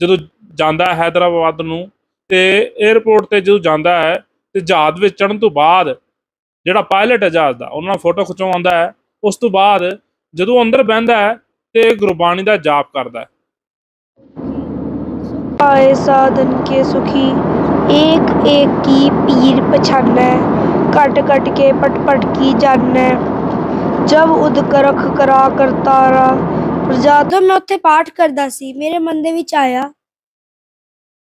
ਜਦੋਂ ਜਾਂਦਾ ਹੈ ਨੂੰ ਤੇ 에어ਪੋਰਟ ਤੇ ਜਦੋਂ ਜਾਂਦਾ ਹੈ ਤੇ ਜਹਾਜ਼ ਵਿੱਚ ਤੋਂ ਬਾਅਦ ਜਿਹੜਾ ਪਾਇਲਟ ਹੈ ਜਹਾਜ਼ ਦਾ, ਉਹਨਾਂ ਨਾਲ ਫੋਟੋ ਖਿਚਵਾਉਂਦਾ ਹੈ। ਉਸ ਤੋਂ ਬਾਅਦ ਜਦੋਂ ਅੰਦਰ ਬੈੰਦਾ ਹੈ ਤੇ ਗੁਰਬਾਣੀ ਦਾ ਜਾਪ ਕਰਦਾ ਹੈ। ਆਏ ਸਾਧਨ ਕੇ ਸੁਖੀ, ਏਕ ਏਕ ਕੀ ਪੀਰ ਪਛਾਨੈ, ਘਟ ਘਟ ਕੇ ਪਟ ਪਟ ਕੀ ਜਾਣੈ ਜਬ ਉਦ ਕਰਖ ਕਰਾ ਕਰਤਾਰਾ ਜਦੋਂ ਮੈਂ ਉੱਥੇ ਪਾਠ ਕਰਦਾ ਸੀ, ਮੇਰੇ ਮਨ ਦੇ ਵਿੱਚ ਆਇਆ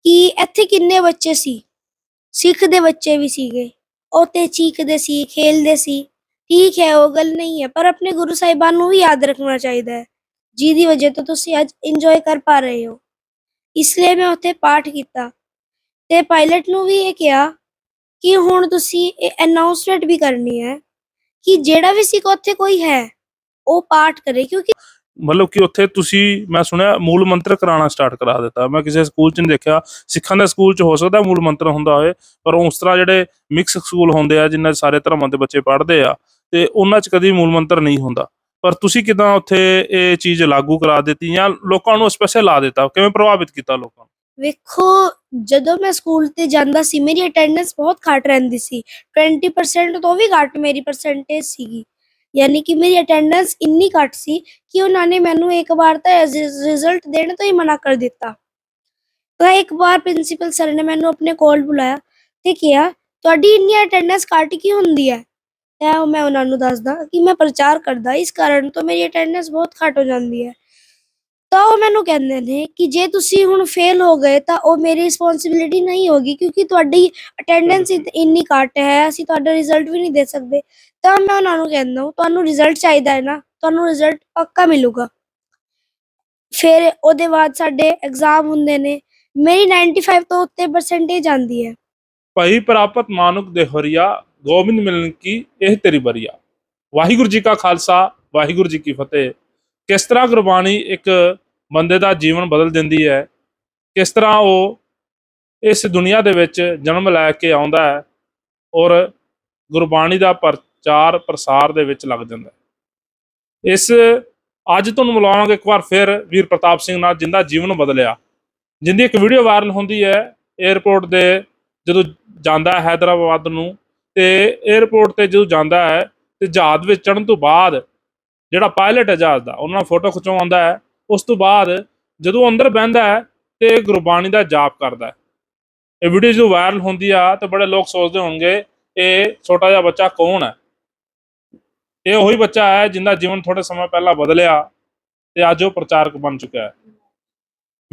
ਕਿ ਇੱਥੇ ਕਿੰਨੇ ਬੱਚੇ ਸੀ। ਸਿੱਖ ਦੇ ਬੱਚੇ ਵੀ ਸੀਗੇ। ਉਹ ਤੇ ਚੀਕਦੇ ਸੀ, ਖੇਲਦੇ ਸੀ। ਠੀਕ ਹੈ, ਉਹ ਗੱਲ ਨਹੀਂ ਹੈ, ਪਰ ਆਪਣੇ ਗੁਰੂ ਸਾਹਿਬਾਨ ਨੂੰ ਵੀ ਯਾਦ ਰੱਖਣਾ ਚਾਹੀਦਾ ਹੈ। ਜਿਹਦੀ ਵਜ੍ਹਾ ਤੋਂ ਤੁਸੀਂ ਅੱਜ ਇੰਜੋਏ ਕਰ ਪਾ ਰਹੇ ਹੋ। ਇਸ ਲਈ ਮੈਂ ਉੱਥੇ ਪਾਠ ਕੀਤਾ ਤੇ ਪਾਇਲਟ ਨੂੰ ਵੀ ਇਹ ਕਿਹਾ ਕਿ ਹੁਣ ਤੁਸੀਂ ਇਹ ਅਨਾਉਂਸਮੈਂਟ ਵੀ ਕਰਨੀ ਹੈ ਕਿ ਜਿਹੜਾ ਵੀ ਸਿੱਖ ਉੱਥੇ ਕੋਈ ਹੈ, ਉਹ ਪਾਠ ਕਰੇ ਕਿਉਂਕਿ ਮਤਲਬ ਕਿ ਉੱਥੇ ਤੁਸੀਂ, ਮੈਂ ਸੁਣਿਆ ਮੂਲ ਮੰਤਰ ਕਰਾਉਣਾ ਸਟਾਰਟ ਕਰਾ ਦਿੱਤਾ। ਮੈਂ ਕਿਸੇ ਸਕੂਲ 'ਚ ਨਹੀਂ ਦੇਖਿਆ। ਸਿੱਖਾਂ ਦੇ ਸਕੂਲ 'ਚ ਹੋ ਸਕਦਾ ਮੂਲ ਮੰਤਰ ਹੁੰਦਾ ਹੋਵੇ, ਪਰ ਉਸ ਤਰ੍ਹਾਂ ਜਿਹੜੇ ਮਿਕਸ ਸਕੂਲ ਹੁੰਦੇ ਆ ਜਿਨ੍ਹਾਂ ਸਾਰੇ ਧਰਮਾਂ ਦੇ ਬੱਚੇ ਪੜ੍ਹਦੇ ਆ, ਤੇ ਉਹਨਾਂ 'ਚ ਕਦੀ ਮੂਲ ਮੰਤਰ ਨਹੀਂ ਹੁੰਦਾ। ਪਰ ਤੁਸੀਂ ਕਿਦਾਂ ਉੱਥੇ ਇਹ ਚੀਜ਼ ਲਾਗੂ ਕਰਾ ਦਿੱਤੀ ਜਾਂ ਲੋਕਾਂ ਨੂੰ ਸਪੈਸ਼ਲ ਲਾ ਦਿੱਤਾ? ਕਿਵੇਂ ਪ੍ਰਭਾਵਿਤ ਕੀਤਾ ਲੋਕਾਂ ਨੂੰ? ਵੇਖੋ, ਜਦੋਂ ਮੈਂ ਸਕੂਲ ਤੇ ਜਾਂਦਾ ਸੀ, ਮੇਰੀ ਅਟੈਂਡੈਂਸ ਬਹੁਤ ਘੱਟ ਰਹਿੰਦੀ ਸੀ। 20% ਤੋਂ ਵੀ ਘੱਟ ਮੇਰੀ ਪਰਸੈਂਟੇਜ ਸੀਗੀ। ਯਾਨੀ ਕਿ ਮੇਰੀ ਅਟੈਂਡੈਂਸ ਇੰਨੀ ਘੱਟ ਸੀ ਕਿ ਉਹਨਾਂ ਨੇ ਮੈਨੂੰ ਇੱਕ ਵਾਰ ਤਾਂ ਰਿਜ਼ਲਟ ਦੇਣ ਤੋਂ ਹੀ ਮਨਾ ਕਰ ਦਿੱਤਾ। ਤਾਂ ਇੱਕ ਵਾਰ ਪ੍ਰਿੰਸੀਪਲ ਸਰ ਨੇ ਮੈਨੂੰ ਆਪਣੇ ਕੋਲ ਬੁਲਾਇਆ ਤੇ ਕਿਹਾ, ਤੁਹਾਡੀ ਇੰਨੀ ਅਟੈਂਡੈਂਸ ਘੱਟ ਕੀ ਹੁੰਦੀ ਹੈ? ਤਾਂ ਮੈਂ ਉਹਨਾਂ ਨੂੰ ਦੱਸਦਾ ਕਿ ਮੈਂ ਪ੍ਰਚਾਰ ਕਰਦਾ, ਇਸ ਕਾਰਨ ਤੋਂ ਮੇਰੀ ਅਟੈਂਡੈਂਸ ਬਹੁਤ ਘੱਟ ਹੋ ਜਾਂਦੀ ਹੈ। ਤਾਂ ਉਹ ਮੈਨੂੰ ਕਹਿੰਦੇ ਨੇ ਕਿ ਜੇ ਤੁਸੀਂ ਹੁਣ ਫੇਲ ਹੋ ਗਏ ਤਾਂ ਉਹ ਮੇਰੀ ਰਿਸਪੌਂਸਿਬਿਲਿਟੀ ਨਹੀਂ ਹੋਗੀ ਕਿਉਂਕਿ ਤੁਹਾਡੀ ਅਟੈਂਡੈਂਸ ਇੰਨੀ ਘੱਟ ਹੈ, ਅਸੀਂ ਤੁਹਾਡਾ ਰਿਜ਼ਲਟ ਵੀ ਨਹੀਂ ਦੇ ਸਕਦੇ। ਤਾਂ ਮੈਂ ਉਹਨਾਂ ਨੂੰ ਕਹਿੰਦਾ ਹਾਂ ਤੁਹਾਨੂੰ ਰਿਜ਼ਲਟ ਚਾਹੀਦਾ ਹੈ ਨਾ, ਤੁਹਾਨੂੰ ਰਿਜ਼ਲਟ ਪੱਕਾ ਮਿਲੂਗਾ। ਫਿਰ ਉਹਦੇ ਬਾਅਦ ਸਾਡੇ ਐਗਜ਼ਾਮ ਹੁੰਦੇ ਨੇ, ਮੇਰੀ 95 ਤੋਂ ਉੱਤੇ ਪਰਸੈਂਟੇਜ ਆਂਦੀ ਹੈ। ਭਈ ਪ੍ਰਾਪਤ ਮਾਨੁਕ ਦੇ ਗੋਬਿੰਦ ਮਿਲਨ ਕੀ ਇਹ ਤੇਰੀ ਬਰੀਆ ਵਾਹਿਗੁਰੂ ਜੀ ਕਾ ਖਾਲਸਾ, ਵਾਹਿਗੁਰੂ ਜੀ ਕੀ ਫਤਿਹ। ਕਿਸ ਤਰ੍ਹਾਂ ਗੁਰਬਾਣੀ ਇੱਕ ਬੰਦੇ ਦਾ ਜੀਵਨ ਬਦਲ ਦਿੰਦੀ ਹੈ, ਕਿਸ ਤਰ੍ਹਾਂ ਉਹ ਇਸ ਦੁਨੀਆ ਦੇ ਵਿੱਚ ਜਨਮ ਲੈ ਕੇ ਆਉਂਦਾ ਹੈ ਔਰ ਗੁਰਬਾਣੀ ਦਾ ਪ੍ਰਚਾਰ ਪ੍ਰਸਾਰ ਦੇ ਵਿੱਚ ਲੱਗ ਜਾਂਦਾ ਹੈ। ਇਸ ਅੱਜ ਤੁਹਾਨੂੰ ਮਿਲਾਵਾਂਗੇ ਇੱਕ ਵਾਰ ਫਿਰ ਵੀਰ ਪ੍ਰਤਾਪ ਸਿੰਘ ਨਾਲ, ਜਿੰਦਾ ਜੀਵਨ ਬਦਲਿਆ। ਜਿੰਦੀ ਇੱਕ ਵੀਡੀਓ ਵਾਇਰਲ ਹੁੰਦੀ ਹੈ 에ਅਰਪੋਰਟ ਦੇ, ਜਦੋਂ ਜਾਂਦਾ ਹੈ ਹੈਦਰਾਬਾਦ ਨੂੰ, ਤੇ 에ਅਰਪੋਰਟ ਤੇ ਜਦੋਂ ਜਾਂਦਾ ਹੈ, ਤੇ ਜਹਾਜ਼ ਵਿੱਚ ਚੜਨ ਤੋਂ ਬਾਅਦ ਜਿਹੜਾ ਪਾਇਲਟ ਹੈ ਜਹਾਜ਼ ਦਾ, ਉਹਨਾਂ ਨਾਲ ਫੋਟੋ ਖਿਚਵਾਉਂਦਾ ਹੈ। ਉਸ ਤੋਂ ਬਾਅਦ ਜਦੋਂ ਅੰਦਰ ਬਹਿੰਦਾ ਹੈ, ਤੇ ਗੁਰਬਾਣੀ ਦਾ ਜਾਪ ਕਰਦਾ ਹੈ। ਇਹ ਵੀਡੀਓ ਜਦੋਂ ਵਾਇਰਲ ਹੁੰਦੀ ਆ, ਤਾਂ ਬੜੇ ਲੋਕ ਸੋਚਦੇ ਹੋਣਗੇ, ਇਹ ਛੋਟਾ ਜਿਹਾ ਬੱਚਾ ਕੌਣ ਹੈ? ਇਹ ਉਹੀ ਬੱਚਾ ਹੈ ਜਿੰਦਾ ਜੀਵਨ ਥੋੜੇ ਸਮਾਂ ਪਹਿਲਾਂ ਬਦਲਿਆ ਤੇ ਅੱਜ ਉਹ ਪ੍ਰਚਾਰਕ ਬਣ ਚੁੱਕਾ ਹੈ।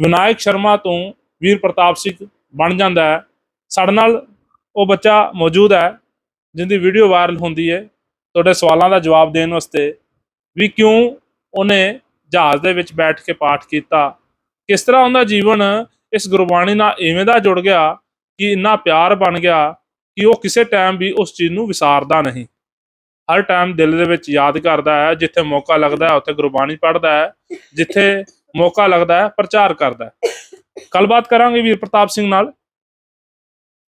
ਵਿਨਾਇਕ ਸ਼ਰਮਾ ਤੋਂ ਵੀਰ ਪ੍ਰਤਾਪ ਸਿੰਘ ਬਣ ਜਾਂਦਾ ਹੈ। ਸਾਡੇ ਨਾਲ ਉਹ ਬੱਚਾ ਮੌਜੂਦ ਹੈ, ਜਿੰਦੀ ਵੀਡੀਓ ਵਾਇਰਲ ਹੁੰਦੀ ਹੈ। ਤੁਹਾਡੇ ਸਵਾਲਾਂ ਦਾ ਜਵਾਬ ਦੇਣ ਵਾਸਤੇ ਵੀ ਕਿਉਂ ਉਹਨੇ ਜਹਾਜ਼ ਦੇ ਵਿੱਚ ਬੈਠ ਕੇ ਪਾਠ ਕੀਤਾ? ਕਿਸ ਤਰ੍ਹਾਂ ਉਹਦਾ ਜੀਵਨ ਇਸ ਗੁਰਬਾਣੀ ਨਾਲ ਇਵੇਂ ਦਾ ਜੁੜ ਗਿਆ ਕਿ ਇੰਨਾ ਪਿਆਰ ਬਣ ਗਿਆ ਕਿ ਉਹ ਕਿਸੇ ਟਾਈਮ ਵੀ ਉਸ ਚੀਜ਼ ਨੂੰ ਵਿਸਾਰਦਾ ਨਹੀਂ? ਹਰ ਟਾਈਮ ਦਿਲ ਦੇ ਵਿੱਚ ਯਾਦ ਕਰਦਾ ਹੈ ਜਿੱਥੇ ਮੌਕਾ ਲੱਗਦਾ ਹੈ ਉੱਥੇ ਗੁਰਬਾਣੀ ਪੜ੍ਹਦਾ ਹੈ ਜਿੱਥੇ ਮੌਕਾ ਲੱਗਦਾ ਹੈ ਪ੍ਰਚਾਰ ਕਰਦਾ ਹੈ। ਗੱਲਬਾਤ ਕਰਾਂਗੇ ਵੀਰ ਪ੍ਰਤਾਪ ਸਿੰਘ ਨਾਲ।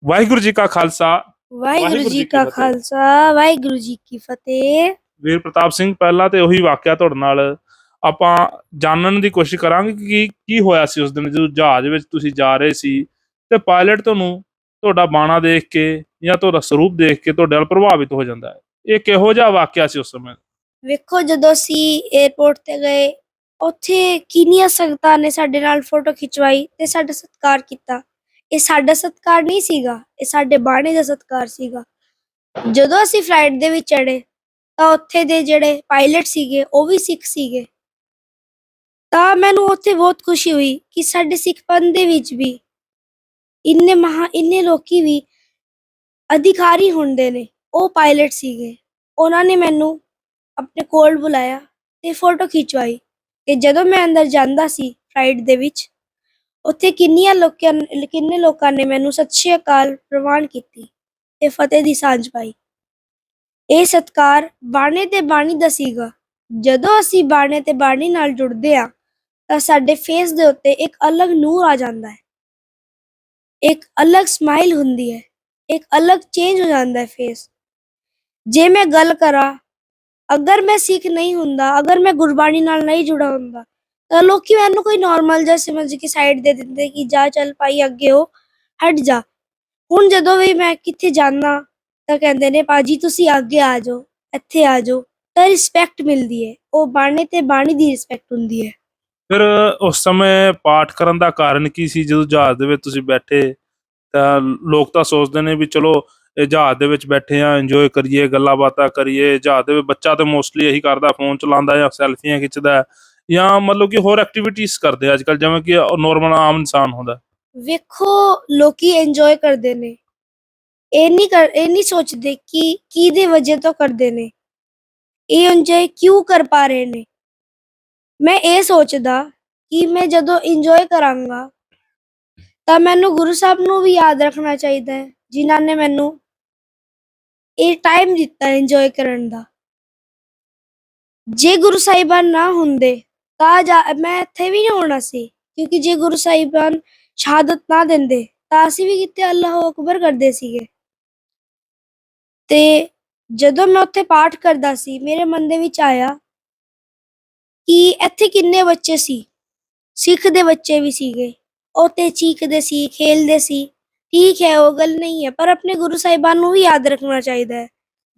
ਵਾਹਿਗੁਰੂ ਜੀ ਕਾ ਖਾਲਸਾ। ਵਾਹਿਗੁਰੂ ਜੀ ਕਾ ਖਾਲਸਾ ਵਾਹਿਗੁਰੂ ਜੀ ਕੀ ਫਤਿਹ। ਵੀਰ ਪ੍ਰਤਾਪ ਸਿੰਘ ਪਹਿਲਾਂ ਤੇ ਉਹੀ ਵਾਕਿਆ ਤੁਹਾਡੇ ਨਾਲ। ਆਪਾਂ ਜਾਣਨ ਦੀ ਕੋਸ਼ਿਸ਼ ਕਰਾਂਗੇ ਕਿ ਕੀ ਹੋਇਆ ਸੀ ਉਸ ਦਿਨ ਜਦੋਂ ਜਹਾਜ਼ ਵਿੱਚ ਤੁਸੀਂ ਜਾ ਰਹੇ ਸੀ ਤੇ ਪਾਇਲਟ ਤੁਹਾਨੂੰ ਤੁਹਾਡਾ ਬਾਣਾ ਦੇਖ ਕੇ ਜਾਂ ਤੁਹਾਡਾ ਸਰੂਪ ਦੇਖ ਕੇ ਤੁਹਾਡੇ ਨਾਲ ਪ੍ਰਭਾਵਿਤ ਹੋ ਜਾਂਦਾ ਹੈ। ਇਹ ਕਿਹੋ ਜਿਹਾ ਵਾਕਿਆ ਸੀ ਉਸ ਸਮੇਂ? ਵੇਖੋ, ਜਦੋਂ ਅਸੀਂ 에ਅਰਪੋਰਟ ਤੇ ਗਏ, ਉੱਥੇ ਕਿੰਨੀਆਂ ਸੰਗਤਾਂ ਨੇ ਸਾਡੇ ਨਾਲ ਫੋਟੋ ਖਿਚਵਾਈ ਤੇ ਸਾਡਾ ਸਤਿਕਾਰ ਕੀਤਾ। ਇਹ ਸਾਡਾ ਸਤਿਕਾਰ ਨਹੀਂ ਸੀਗਾ, ਇਹ ਸਾਡੇ ਬਾਣੇ ਦਾ ਸਤਿਕਾਰ ਸੀਗਾ। ਜਦੋਂ ਅਸੀਂ ਫਲਾਈਟ ਦੇ ਵਿੱਚ ਚੜੇ ਤਾਂ ਉੱਥੇ ਦੇ ਜਿਹੜੇ ਪਾਇਲਟ ਸੀਗੇ, ਉਹ ਵੀ ਸਿੱਖ ਸੀਗੇ। ਤਾਂ ਮੈਨੂੰ ਉੱਥੇ ਬਹੁਤ ਖੁਸ਼ੀ ਹੋਈ ਕਿ ਸਾਡੇ ਸਿੱਖ ਪੰਥ ਦੇ ਵਿੱਚ ਵੀ ਇੰਨੇ ਮਹਾ, ਇੰਨੇ ਲੋਕੀ ਵੀ ਅਧਿਕਾਰੀ ਹੁੰਦੇ ਨੇ। ਉਹ ਪਾਇਲਟ ਸੀਗੇ। ਉਹਨਾਂ ਨੇ ਮੈਨੂੰ ਆਪਣੇ ਕੋਲ ਬੁਲਾਇਆ ਤੇ ਫੋਟੋ ਖਿਚਵਾਈ ਤੇ ਜਦੋਂ ਮੈਂ ਅੰਦਰ ਜਾਂਦਾ ਸੀ ਫਲਾਈਟ ਦੇ ਵਿੱਚ, ਉੱਥੇ ਕਿੰਨੀਆਂ ਲੋਕਾਂ ਕਿੰਨੇ ਲੋਕਾਂ ਨੇ ਮੈਨੂੰ ਸਤਿ ਸ਼੍ਰੀ ਅਕਾਲ ਪ੍ਰਵਾਨ ਕੀਤੀ ਤੇ ਫਤਿਹ ਦੀ ਸਾਂਝ ਪਾਈ। ਇਹ ਸਤਕਾਰ ਬਾਣੇ ਤੇ ਬਾਣੀ ਦਾ ਸੀਗਾ। ਜਦੋਂ ਅਸੀਂ ਬਾਣੇ ਤੇ ਬਾਣੀ ਨਾਲ ਜੁੜਦੇ ਆ ਤਾਂ ਸਾਡੇ ਫੇਸ ਦੇ ਉੱਤੇ ਇੱਕ ਅਲੱਗ ਨੂਰ ਆ ਜਾਂਦਾ ਹੈ। ਇੱਕ ਅਲੱਗ ਸਮਾਈਲ ਹੁੰਦੀ ਹੈ। ਇੱਕ ਅਲੱਗ ਚੇਂਜ ਹੋ ਜਾਂਦਾ ਹੈ ਫੇਸ ਜੇ ਮੈਂ ਗੱਲ ਕਰਾਂ, ਅਗਰ ਮੈਂ ਸਿੱਖ ਨਹੀਂ ਹੁੰਦਾ, ਅਗਰ ਮੈਂ ਗੁਰਬਾਣੀ ਨਾਲ ਨਹੀਂ ਜੁੜਾ ਹੁੰਦਾ, ਤਾਂ ਲੋਕੀ ਮੈਨੂੰ ਕੋਈ ਨਾਰਮਲ ਜਿਹਾ ਸਮਝ ਕੇ ਸਾਈਡ ਦੇ ਦਿੰਦੇ ਕਿ ਜਾ ਚੱਲ ਭਾਈ ਅੱਗੇ ਹੋ, ਹਟ ਜਾ। ਹੁਣ ਜਦੋਂ ਵੀ ਮੈਂ ਕਿੱਥੇ ਜਾਣਾ ਤਾਂ ਕਹਿੰਦੇ ਨੇ ਪਾਜੀ ਤੁਸੀਂ ਅੱਗੇ ਆ ਜਾਓ, ਇੱਥੇ ਆ ਜਾਓ। ਤਾਂ ਰਿਸਪੈਕਟ ਮਿਲਦੀ ਹੈ। ਉਹ ਬਾਣੀ ਤੇ ਬਾਣੀ ਦੀ ਰਿਸਪੈਕਟ ਹੁੰਦੀ ਹੈ। ਫਿਰ ਉਸ ਸਮੇਂ ਪਾਠ ਕਰਨ ਦਾ ਕਾਰਨ ਕੀ ਸੀ? ਜਦੋਂ ਜਹਾਜ਼ ਦੇ ਵਿੱਚ ਤੁਸੀਂ ਬੈਠੇ, ਤਾਂ ਲੋਕ ਤਾਂ ਸੋਚਦੇ ਨੇ ਵੀ ਚਲੋ ਇਹ ਜਹਾਜ਼ ਦੇ ਵਿੱਚ ਬੈਠੇ ਆ ਇੰਜੋਏ ਕਰੀਏ ਗੱਲਾਂ ਬਾਤਾਂ ਕਰੀਏ। ਜਹਾਜ਼ ਦੇ ਵਿੱਚ ਬੱਚਾ ਤੇ ਮੋਸਟਲੀ ਇਹੀ ਕਰਦਾ ਫੋਨ ਚਲਾਉਂਦਾ ਜਾਂ ਸੈਲਫੀਆਂ ਖਿੱਚਦਾ ਜਾਂ ਮਤਲਬ ਕਿ ਹੋਰ ਐਕਟੀਵਿਟੀਜ਼ ਕਰਦੇ ਅੱਜ ਕੱਲ ਜਿਵੇਂ ਕਿ ਨਾਰਮਲ ਆਮ ਇਨਸਾਨ ਹੁੰਦਾ ਵੇਖੋ, ਲੋਕੀ ਇੰਜੋਏ ਕਰਦੇ ਨੇ। ਇਹ ਨਹੀਂ ਕਰ, ਇਹ ਨਹੀਂ ਸੋਚਦੇ ਕਿ ਕਿਹਦੇ ਵਜ੍ਹਾ ਤੋਂ ਕਰਦੇ ਨੇ। ਇਹ ਇੰਜੋਏ ਕਿਉਂ ਕਰ ਪਾ ਰਹੇ ਨੇ? ਮੈਂ ਇਹ ਸੋਚਦਾ ਕਿ ਮੈਂ ਜਦੋਂ ਇੰਜੋਏ ਕਰਾਂਗਾ ਤਾਂ ਮੈਨੂੰ ਗੁਰੂ ਸਾਹਿਬ ਨੂੰ ਵੀ ਯਾਦ ਰੱਖਣਾ ਚਾਹੀਦਾ ਹੈ, ਜਿਨ੍ਹਾਂ ਨੇ ਮੈਨੂੰ ਇਹ ਟਾਈਮ ਦਿੱਤਾ ਇੰਜੋਏ ਕਰਨ ਦਾ। ਜੇ ਗੁਰੂ ਸਾਹਿਬਾਨ ਨਾ ਹੁੰਦੇ, ਤਾਂ ਜਾ- ਮੈਂ ਇੱਥੇ ਵੀ ਨਹੀਂ ਹੋਣਾ ਸੀ, ਕਿਉਂਕਿ ਜੇ ਗੁਰੂ ਸਾਹਿਬਾਨ ਸ਼ਹਾਦਤ ਨਾ ਦਿੰਦੇ, ਤਾਂ ਅਸੀਂ ਵੀ ਕਿਤੇ ਅੱਲਾਹੁ ਅਕਬਰ ਕਰਦੇ ਸੀਗੇ। ਤੇ ਜਦੋਂ ਮੈਂ ਉੱਥੇ ਪਾਠ ਕਰਦਾ ਸੀ, ਮੇਰੇ ਮਨ ਦੇ ਵਿੱਚ ਆਇਆ ਕਿ ਇੱਥੇ ਕਿੰਨੇ ਬੱਚੇ ਸੀ। ਸਿੱਖ ਦੇ ਬੱਚੇ ਵੀ ਸੀਗੇ। ਉਹ ਤੇ ਚੀਕਦੇ ਸੀ, ਖੇਲਦੇ ਸੀ। ਠੀਕ ਹੈ ਉਹ ਗੱਲ ਨਹੀਂ ਹੈ ਪਰ ਆਪਣੇ ਗੁਰੂ ਸਾਹਿਬਾਨ ਨੂੰ ਵੀ ਯਾਦ ਰੱਖਣਾ ਚਾਹੀਦਾ ਹੈ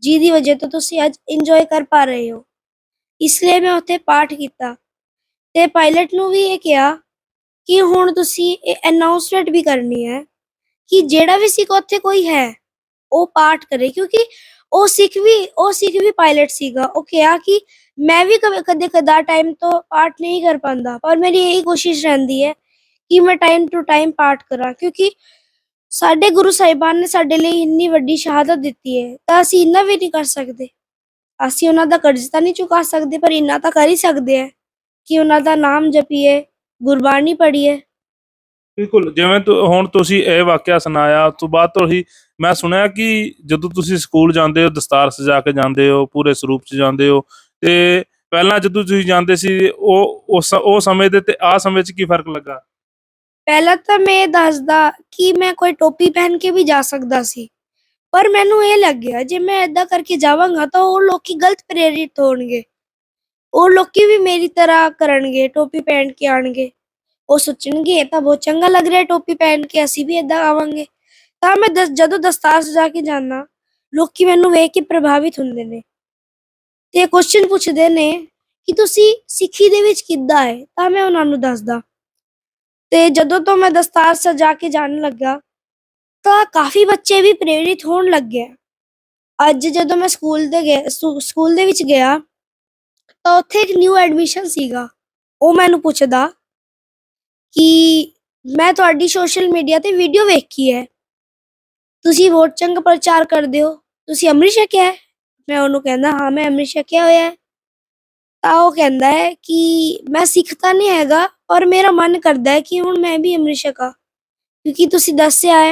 ਜਿਹਦੀ ਵਜ੍ਹਾ ਤੋਂ ਤੁਸੀਂ ਅੱਜ ਇੰਜੋਏ ਕਰ ਪਾ ਰਹੇ ਹੋ ਇਸ ਲਈ ਮੈਂ ਉੱਥੇ ਪਾਠ ਕੀਤਾ ਤੇ ਪਾਇਲਟ ਨੂੰ ਵੀ ਇਹ ਕਿਹਾ ਕਿ ਹੁਣ ਤੁਸੀਂ ਇਹ ਅਨਾਉਂਸਮੈਂਟ ਵੀ ਕਰਨੀ ਹੈ ਕਿ ਜਿਹੜਾ ਵੀ ਸਿੱਖ ਉੱਥੇ ਕੋਈ ਹੈ ਉਹ ਪਾਠ ਕਰੇ ਕਿਉਂਕਿ ਉਹ ਸਿੱਖ ਵੀ ਉਹ ਸਿੱਖ ਵੀ ਪਾਇਲਟ ਸੀਗਾ ਉਹ ਕਿਹਾ ਕਿ ਮੈਂ ਵੀ ਕਦੇ ਕਦੇ ਕਦਾ ਟਾਈਮ ਤੋਂ ਪਾਠ ਨਹੀਂ ਕਰ ਪਾਉਂਦਾ ਪਰ ਮੇਰੀ ਇਹੀ ਕੋਸ਼ਿਸ਼ ਰਹਿੰਦੀ ਹੈ ਕਿ ਮੈਂ ਟਾਈਮ ਟੂ ਟਾਈਮ ਪਾਠ ਕਰਾਂ ਕਿਉਂਕਿ ਸਾਡੇ ਗੁਰੂ ਸਾਹਿਬਾਨ ਨੇ ਸਾਡੇ ਲਈ ਇੰਨੀ ਵੱਡੀ ਸ਼ਹਾਦਤ ਦਿੱਤੀ ਹੈ, ਤਾਂ ਅਸੀਂ ਇੰਨਾ ਵੀ ਨਹੀਂ ਕਰ ਸਕਦੇ। ਅਸੀਂ ਉਹਨਾਂ ਦਾ ਕਰਜ਼ ਤਾਂ ਨਹੀਂ ਚੁਕਾ ਸਕਦੇ, ਪਰ ਇੰਨਾ ਤਾਂ ਕਰ ਹੀ ਸਕਦੇ ਆ ਕਿ ਉਹਨਾਂ ਦਾ ਨਾਮ ਜਪੀਏ, ਗੁਰਬਾਣੀ ਪੜ੍ਹੀਏ। ਬਿਲਕੁਲ, ਜਿਵੇਂ ਤੁ- ਹੁਣ ਤੁਸੀਂ ਇਹ ਵਾਕਿਆ ਸੁਣਾਇਆ, ਉਸ ਤੋਂ ਬਾਅਦ ਤੁਸੀਂ, ਮੈਂ ਸੁਣਿਆ ਕਿ ਜਦੋਂ ਤੁਸੀਂ ਸਕੂਲ ਜਾਂਦੇ ਹੋ, ਦਸਤਾਰ ਸਜਾ ਕੇ ਜਾਂਦੇ ਹੋ, ਪੂਰੇ ਸਰੂਪ 'ਚ ਜਾਂਦੇ ਹੋ, ਤੇ ਪਹਿਲਾਂ ਜਦੋਂ ਤੁਸੀਂ ਜਾਂਦੇ ਸੀ, ਉਹ, ਉਸ, ਉਹ ਸਮੇਂ ਦੇ ਤੇ ਆ ਸਮੇਂ 'ਚ ਕੀ ਫ਼ਰਕ ਲੱਗਾ? ਪਹਿਲਾਂ ਤਾਂ ਮੈਂ ਇਹ ਦੱਸਦਾ ਕਿ ਮੈਂ ਕੋਈ ਟੋਪੀ ਪਹਿਨ ਕੇ ਵੀ ਜਾ ਸਕਦਾ ਸੀ। ਪਰ ਮੈਨੂੰ ਇਹ ਲੱਗਿਆ, ਜੇ ਮੈਂ ਏਦਾਂ ਕਰਕੇ ਜਾਵਾਂਗਾ ਤਾਂ ਉਹ ਲੋਕੀ ਗਲਤ ਪ੍ਰੇਰਿਤ ਹੋਣਗੇ। ਉਹ ਲੋਕੀ ਵੀ ਮੇਰੀ ਤਰ੍ਹਾਂ ਕਰਨਗੇ, ਟੋਪੀ ਪਹਿਨ ਕੇ ਆਣਗੇ ਉਹ ਸੋਚਣਗੇ, ਇਹ ਤਾਂ ਬਹੁਤ ਚੰਗਾ ਲੱਗ ਰਿਹਾ ਟੋਪੀ ਪਹਿਨ ਕੇ ਅਸੀਂ ਵੀ ਏਦਾਂ ਆਵਾਂਗੇ। ਤਾਂ ਮੈਂ ਦਸ- ਜਦੋਂ ਦਸਤਾਰ ਸਜਾ ਕੇ ਜਾਣਾ ਲੋਕੀ ਮੈਨੂੰ ਵੇਖ ਕੇ ਪ੍ਰਭਾਵਿਤ ਹੁੰਦੇ ਨੇ। ਤੇ ਕੁਐਸਚਨ ਪੁੱਛਦੇ ਨੇ ਕਿ ਤੁਸੀਂ ਸਿੱਖੀ ਦੇ ਵਿੱਚ ਕਿੱਦਾਂ ਹੈ ਤਾਂ ਮੈਂ ਉਹਨਾਂ ਨੂੰ ਦੱਸਦਾ। ਤੇ ਜਦੋਂ ਤੋਂ ਮੈਂ ਦਸਤਾਰ ਸਜਾ ਕੇ ਜਾਣ ਲੱਗਾ, ਤਾਂ ਕਾਫੀ ਬੱਚੇ ਵੀ ਪ੍ਰੇਰਿਤ ਹੋਣ ਲੱਗੇ। ਅੱਜ ਜਦੋਂ ਮੈਂ ਸਕੂਲ ਦੇ ਗਿਆ ਸਕੂ- ਸਕੂਲ ਦੇ ਵਿੱਚ ਗਿਆ, ਤਾਂ ਉੱਥੇ ਇੱਕ ਨਿਊ ਐਡਮਿਸ਼ਨ ਸੀਗਾ। ਉਹ ਮੈਨੂੰ ਪੁੱਛਦਾ ਕਿ ਮੈਂ ਤੁਹਾਡੀ ਸੋਸ਼ਲ ਮੀਡੀਆ ਤੇ ਵੀਡੀਓ ਵੇਖੀ ਹੈ। ਤੁਸੀਂ ਵੋਟ ਚੰਗਾ ਪ੍ਰਚਾਰ ਕਰਦੇ ਹੋ। ਤੁਸੀਂ ਅੰਮ੍ਰਿਤ ਛਕਿਆ ਹੈ? ਮੈਂ ਉਹਨੂੰ ਕਹਿੰਦਾ, ਹਾਂ, ਮੈਂ ਅੰਮ੍ਰਿਤ ਛਕਿਆ ਹੋਇਆ ਹੈ। ਤਾਂ ਉਹ ਕਹਿੰਦਾ ਹੈ ਕਿ ਮੈਂ ਸਿੱਖ ਤਾਂ ਨਹੀਂ ਹੈਗਾ, ਔਰ ਮੇਰਾ ਮਨ ਕਰਦਾ ਹੈ ਕਿ ਹੁਣ ਮੈਂ ਵੀ ਅੰਮ੍ਰਿਤ ਛਕਾਂ ਕਿਉਂਕਿ ਤੁਸੀਂ ਦੱਸਿਆ ਹੈ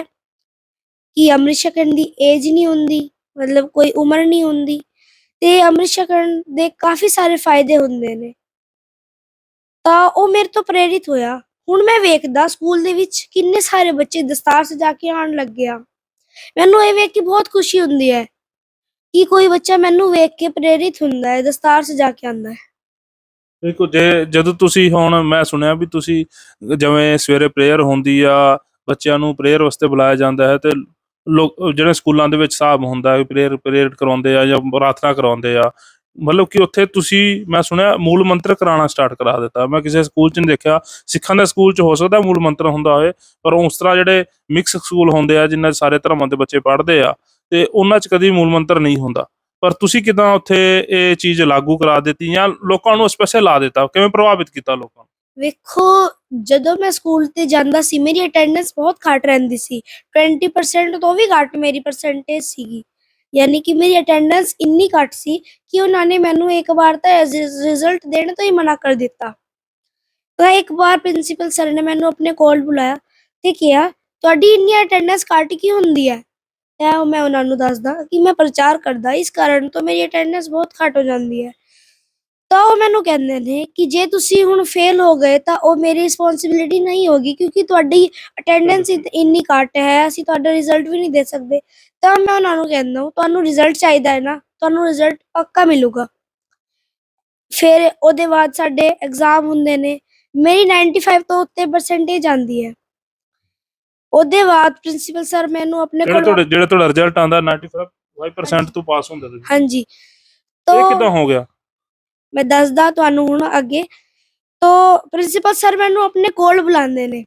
ਕਿ ਅੰਮ੍ਰਿਤ ਛਕਣ ਦੀ ਏਜ ਨਹੀਂ ਹੁੰਦੀ, ਮਤਲਬ ਕੋਈ ਉਮਰ ਨਹੀਂ ਹੁੰਦੀ, ਤੇ ਅੰਮ੍ਰਿਤ ਛਕਣ ਦੇ ਕਾਫੀ ਸਾਰੇ ਫਾਇਦੇ ਹੁੰਦੇ ਨੇ। ਤਾਂ ਉਹ ਮੇਰੇ ਤੋਂ ਪ੍ਰੇਰਿਤ ਹੋਇਆ। ਹੁਣ ਮੈਂ ਵੇਖਦਾ ਸਕੂਲ ਦੇ ਵਿੱਚ ਕਿੰਨੇ ਸਾਰੇ ਬੱਚੇ ਦਸਤਾਰ ਸਜਾ ਕੇ ਆਉਣ ਲੱਗੇ ਆ। ਮੈਨੂੰ ਇਹ ਵੇਖ ਕੇ ਬਹੁਤ ਖੁਸ਼ੀ ਹੁੰਦੀ ਹੈ ਕਿ ਕੋਈ ਬੱਚਾ ਮੈਨੂੰ ਵੇਖ ਕੇ ਪ੍ਰੇਰਿਤ ਹੁੰਦਾ ਹੈ, ਦਸਤਾਰ ਸਜਾ ਕੇ ਆਉਂਦਾ ਹੈ? ਬਿਲਕੁਲ, ਜੇ, ਜਦੋਂ ਤੁਸੀਂ ਹੁਣ ਮੈਂ ਸੁਣਿਆ ਵੀ ਤੁਸੀਂ ਜਿਵੇਂ ਸਵੇਰੇ ਪ੍ਰੇਅਰ ਹੁੰਦੀ ਆ, ਬੱਚਿਆਂ ਨੂੰ ਪ੍ਰੇਅਰ ਵਾਸਤੇ ਬੁਲਾਇਆ ਜਾਂਦਾ ਹੈ ਤੇ ਲੋਕ, ਜਿਹੜੇ ਸਕੂਲਾਂ ਦੇ ਵਿੱਚ ਹਿਸਾਬ ਹੁੰਦਾ ਹੈ ਪ੍ਰੇਅਰ ਪ੍ਰੇਅਰ ਕਰਾਉਂਦੇ ਆ ਜਾਂ ਪ੍ਰਾਰਥਨਾ ਕਰਾਉਂਦੇ ਆ, ਮਤਲਬ ਕਿ ਉੱਥੇ ਤੁਸੀਂ, ਮੈਂ ਸੁਣਿਆ ਮੂਲ ਮੰਤਰ ਕਰਾਉਣਾ ਸਟਾਰਟ ਕਰਾ ਦਿੱਤਾ। ਮੈਂ ਕਿਸੇ ਸਕੂਲ 'ਚ ਨਹੀਂ ਦੇਖਿਆ, ਸਿੱਖਾਂ ਦੇ ਸਕੂਲ 'ਚ ਹੋ ਸਕਦਾ ਮੂਲ ਮੰਤਰ ਹੁੰਦਾ ਹੋਵੇ, ਪਰ ਉਸ ਤਰ੍ਹਾਂ ਜਿਹੜੇ ਮਿਕਸ ਸਕੂਲ ਹੁੰਦੇ ਆ ਜਿਨ੍ਹਾਂ 'ਚ ਸਾਰੇ ਧਰਮਾਂ ਦੇ ਬੱਚੇ ਪੜ੍ਹਦੇ ਆ ਤੇ ਉਹਨਾਂ 'ਚ ਕਦੀ ਮੂਲ ਮੰਤਰ ਨਹੀਂ ਹੁੰਦਾ। ਪਰ ਤੁਸੀਂ ਕਿਦਾਂ ਉੱਥੇ ਇਹ ਚੀਜ਼ ਲਾਗੂ ਕਰਾ ਦਿੱਤੀ ਜਾਂ ਲੋਕਾਂ ਨੂੰ ਸਪੈਸ਼ਲ ਲਾ ਦਿੱਤਾ? ਕਿਵੇਂ ਪ੍ਰਭਾਵਿਤ ਕੀਤਾ ਲੋਕਾਂ ਨੂੰ? ਵੇਖੋ, ਜਦੋਂ ਮੈਂ ਸਕੂਲ ਤੇ ਜਾਂਦਾ ਸੀ, ਮੇਰੀ ਅਟੈਂਡੈਂਸ ਬਹੁਤ ਘੱਟ ਰਹਿੰਦੀ ਸੀ। 20% ਤੋਂ ਵੀ ਘੱਟ ਮੇਰੀ ਪਰਸੈਂਟੇਜ ਸੀਗੀ। ਯਾਨੀ ਕਿ ਮੇਰੀ ਅਟੈਂਡੈਂਸ ਇੰਨੀ ਘੱਟ ਸੀ ਕਿ ਉਹਨਾਂ ਨੇ ਮੈਨੂੰ ਇੱਕ ਵਾਰ ਤਾਂ ਰਿਜ਼ਲਟ ਦੇਣ ਤੋਂ ਹੀ ਮਨਾ ਕਰ ਦਿੱਤਾ। ਤਾਂ ਇੱਕ ਵਾਰ ਪ੍ਰਿੰਸੀਪਲ ਸਰ ਨੇ ਮੈਨੂੰ ਆਪਣੇ ਕੋਲ ਬੁਲਾਇਆ ਤੇ ਕਿਹਾ, ਤੁਹਾਡੀ ਇੰਨੀ ਅਟੈਂਡੈਂਸ ਘੱਟ ਕੀ ਹੁੰਦੀ ਹੈ? ਤਾਂ ਮੈਂ ਉਹਨਾਂ ਨੂੰ ਦੱਸਦਾ ਕਿ ਮੈਂ ਪ੍ਰਚਾਰ ਕਰਦਾ, ਇਸ ਕਾਰਨ ਤੋਂ ਮੇਰੀ ਅਟੈਂਡੈਂਸ ਬਹੁਤ ਘੱਟ ਹੋ ਜਾਂਦੀ ਹੈ। ਤਾਂ ਉਹ ਮੈਨੂੰ ਕਹਿੰਦੇ ਨੇ ਕਿ ਜੇ ਤੁਸੀਂ ਹੁਣ ਫੇਲ ਹੋ ਗਏ ਤਾਂ ਉਹ ਮੇਰੀ ਰਿਸਪੌਂਸਿਬਿਲਿਟੀ ਨਹੀਂ ਹੋਗੀ ਕਿਉਂਕਿ ਤੁਹਾਡੀ ਅਟੈਂਡੈਂਸ ਇੰਨੀ ਘੱਟ ਹੈ, ਅਸੀਂ ਤੁਹਾਡਾ ਰਿਜ਼ਲਟ ਵੀ ਨਹੀਂ ਦੇ ਸਕਦੇ। ਤਾਂ ਮੈਂ ਉਹਨਾਂ ਨੂੰ ਕਹਿੰਦਾ ਹਾਂ, ਤੁਹਾਨੂੰ ਰਿਜ਼ਲਟ ਚਾਹੀਦਾ ਹੈ ਨਾ, ਤੁਹਾਨੂੰ ਰਿਜ਼ਲਟ ਪੱਕਾ ਮਿਲੂਗਾ। ਫਿਰ ਉਹਦੇ ਬਾਅਦ ਸਾਡੇ ਐਗਜ਼ਾਮ ਹੁੰਦੇ ਨੇ, ਮੇਰੀ 95 ਤੋਂ ਉੱਤੇ ਪਰਸੈਂਟੇਜ ਆਂਦੀ ਹੈ। ਉਹਦੇ ਬਾਅਦ ਪ੍ਰਿੰਸੀਪਲ ਸਰ ਮੈਨੂੰ ਆਪਣੇ ਜਿਹੜਾ ਕੋਲ ਤੁਹਾਡੇ ਜਿਹੜਾ ਤੁਹਾਡਾ ਰਿਜ਼ਲਟ ਆਂਦਾ 95% ਤੋਂ ਪਾਸ ਹੁੰਦਾ ਤੁਸੀਂ ਹਾਂਜੀ। ਇਹ ਕਿਦਾਂ ਹੋ ਗਿਆ? ਮੈਂ ਦੱਸਦਾ ਤੁਹਾਨੂੰ ਹੁਣ ਅੱਗੇ। ਤੋ ਪ੍ਰਿੰਸੀਪਲ ਸਰ ਮੈਨੂੰ ਆਪਣੇ ਕੋਲ ਬੁਲਾਉਂਦੇ ਨੇ।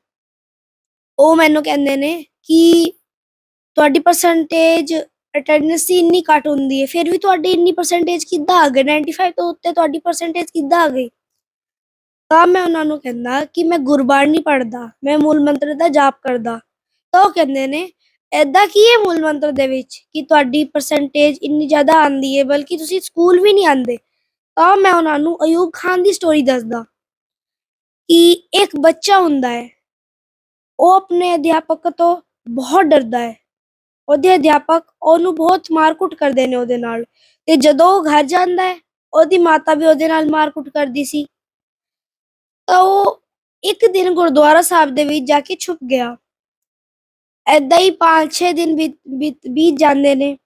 ਉਹ ਮੈਨੂੰ ਕਹਿੰਦੇ ਨੇ ਕਿ ਤੁਹਾਡੀ ਪਰਸੈਂਟੇਜ ਅਟੈਂਡੈਂਸ ਦੀ ਇੰਨੀ ਘੱਟ ਹੁੰਦੀ ਹੈ ਫਿਰ ਵੀ ਤੁਹਾਡੀ ਇੰਨੀ ਪਰਸੈਂਟੇਜ ਕਿੱਦਾਂ ਆ ਗਈ? 95 ਤੋਂ ਉੱਤੇ ਤੁਹਾਡੀ ਪਰਸੈਂਟੇਜ ਕਿੱਦਾਂ ਆ ਗਈ? ਤਾਂ ਮੈਂ ਉਹਨਾਂ ਨੂੰ ਕਹਿੰਦਾ ਕਿ ਮੈਂ ਗੁਰਬਾਣੀ ਪੜ੍ਹਦਾ ਮੈਂ ਮੂਲ ਮੰਤਰ ਦਾ ਜਾਪ ਕਰਦਾ। ਤਾਂ ਉਹ ਕਹਿੰਦੇ ਨੇ ਐਦਾਂ ਕੀ ਹੈ ਮੂਲ ਮੰਤਰ ਦੇ ਵਿੱਚ ਕਿ ਤੁਹਾਡੀ ਪਰਸੈਂਟੇਜ ਇੰਨੀ ਜ਼ਿਆਦਾ ਆਂਦੀ ਹੈ, ਬਲਕਿ ਤੁਸੀਂ ਸਕੂਲ ਵੀ ਨਹੀਂ ਆਂਦੇ ਤਾਂ ਮੈਂ ਉਹਨਾਂ ਨੂੰ ਅਯੂਬ ਖਾਨ ਦੀ ਸਟੋਰੀ ਦੱਸਦਾ। ਕਿ ਇੱਕ ਬੱਚਾ ਹੁੰਦਾ ਹੈ, ਉਹ ਆਪਣੇ ਅਧਿਆਪਕ ਤੋਂ ਬਹੁਤ ਡਰਦਾ ਹੈ। ਉਹਦੇ ਅਧਿਆਪਕ ਉਹਨੂੰ ਬਹੁਤ ਮਾਰਕੁੱਟ ਕਰਦੇ ਨੇ ਉਹਦੇ ਨਾਲ। ਤੇ ਜਦੋਂ ਉਹ ਘਰ ਜਾਂਦਾ ਹੈ, ਉਹਦੀ ਮਾਤਾ ਵੀ ਉਹਦੇ ਨਾਲ ਮਾਰਕੁੱਟ ਕਰਦੀ ਸੀ। ਤਾਂ ਉਹ ਇੱਕ ਦਿਨ ਗੁਰਦੁਆਰਾ ਸਾਹਿਬ ਦੇ ਵਿੱਚ ਜਾ ਕੇ ਛੁਪ ਗਿਆ। ਐਦਾਂ ਹੀ 5-6 ਦਿਨ ਬੀਤ ਬੀਤ- ਬੀਤ ਜਾਂਦੇ ਨੇ।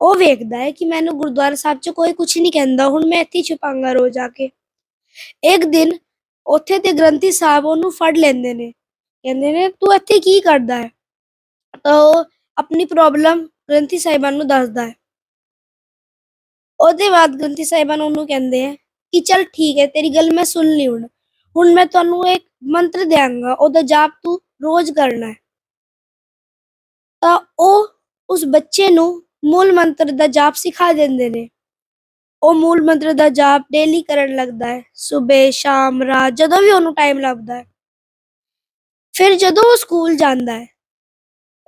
ਉਹ ਵੇਖਦਾ ਹੈ ਕਿ ਮੈਨੂੰ ਗੁਰਦੁਆਰਾ ਸਾਹਿਬ 'ਚ ਕੋਈ ਕੁਝ ਨਹੀਂ ਕਹਿੰਦਾ। ਹੁਣ ਮੈਂ ਇੱਥੇ ਛੁਪਾਂਗਾ ਰੋ ਜਾ ਕੇ। ਇੱਕ ਦਿਨ ਉੱਥੇ ਤੇ ਗ੍ਰੰਥੀ ਸਾਹਿਬ ਉਹਨੂੰ ਫੜ ਲੈਂਦੇ ਨੇ। ਕਹਿੰਦੇ ਨੇ, ਤੂੰ ਇੱਥੇ ਕੀ ਕਰਦਾ ਹੈ? ਤਾਂ ਉਹ ਆਪਣੀ ਪ੍ਰੋਬਲਮ ਗ੍ਰੰਥੀ ਸਾਹਿਬਾਨ ਨੂੰ ਦੱਸਦਾ ਹੈ। ਉਹਦੇ ਬਾਅਦ ਗ੍ਰੰਥੀ ਸਾਹਿਬਾਨ ਉਹਨੂੰ ਕਹਿੰਦੇ ਆ ਕਿ ਚਲ ਠੀਕ ਹੈ, ਤੇਰੀ ਗੱਲ ਮੈਂ ਸੁਣ ਲਈ ਹੁਣ। ਹੁਣ ਮੈਂ ਤੁਹਾਨੂੰ ਇੱਕ ਮੰਤਰ ਦਿਆਂਗਾ। ਉਹਦਾ ਜਾਪ ਤੂੰ ਰੋਜ਼ ਕਰਨਾ ਹੈ। ਤਾਂ ਉਹ ਉਸ ਬੱਚੇ ਨੂੰ ਮੂਲ ਮੰਤਰ ਦਾ ਜਾਪ ਸਿਖਾ ਦਿੰਦੇ ਨੇ। ਉਹ ਮੂਲ ਮੰਤਰ ਦਾ ਜਾਪ ਡੇਲੀ ਕਰਨ ਲੱਗਦਾ ਹੈ। ਸਵੇਰ ਸ਼ਾਮ, ਰਾਤ, ਜਦੋਂ ਵੀ ਉਹਨੂੰ ਟਾਈਮ ਲੱਭਦਾ ਹੈ। ਫਿਰ ਜਦੋਂ ਉਹ ਸਕੂਲ ਜਾਂਦਾ ਹੈ,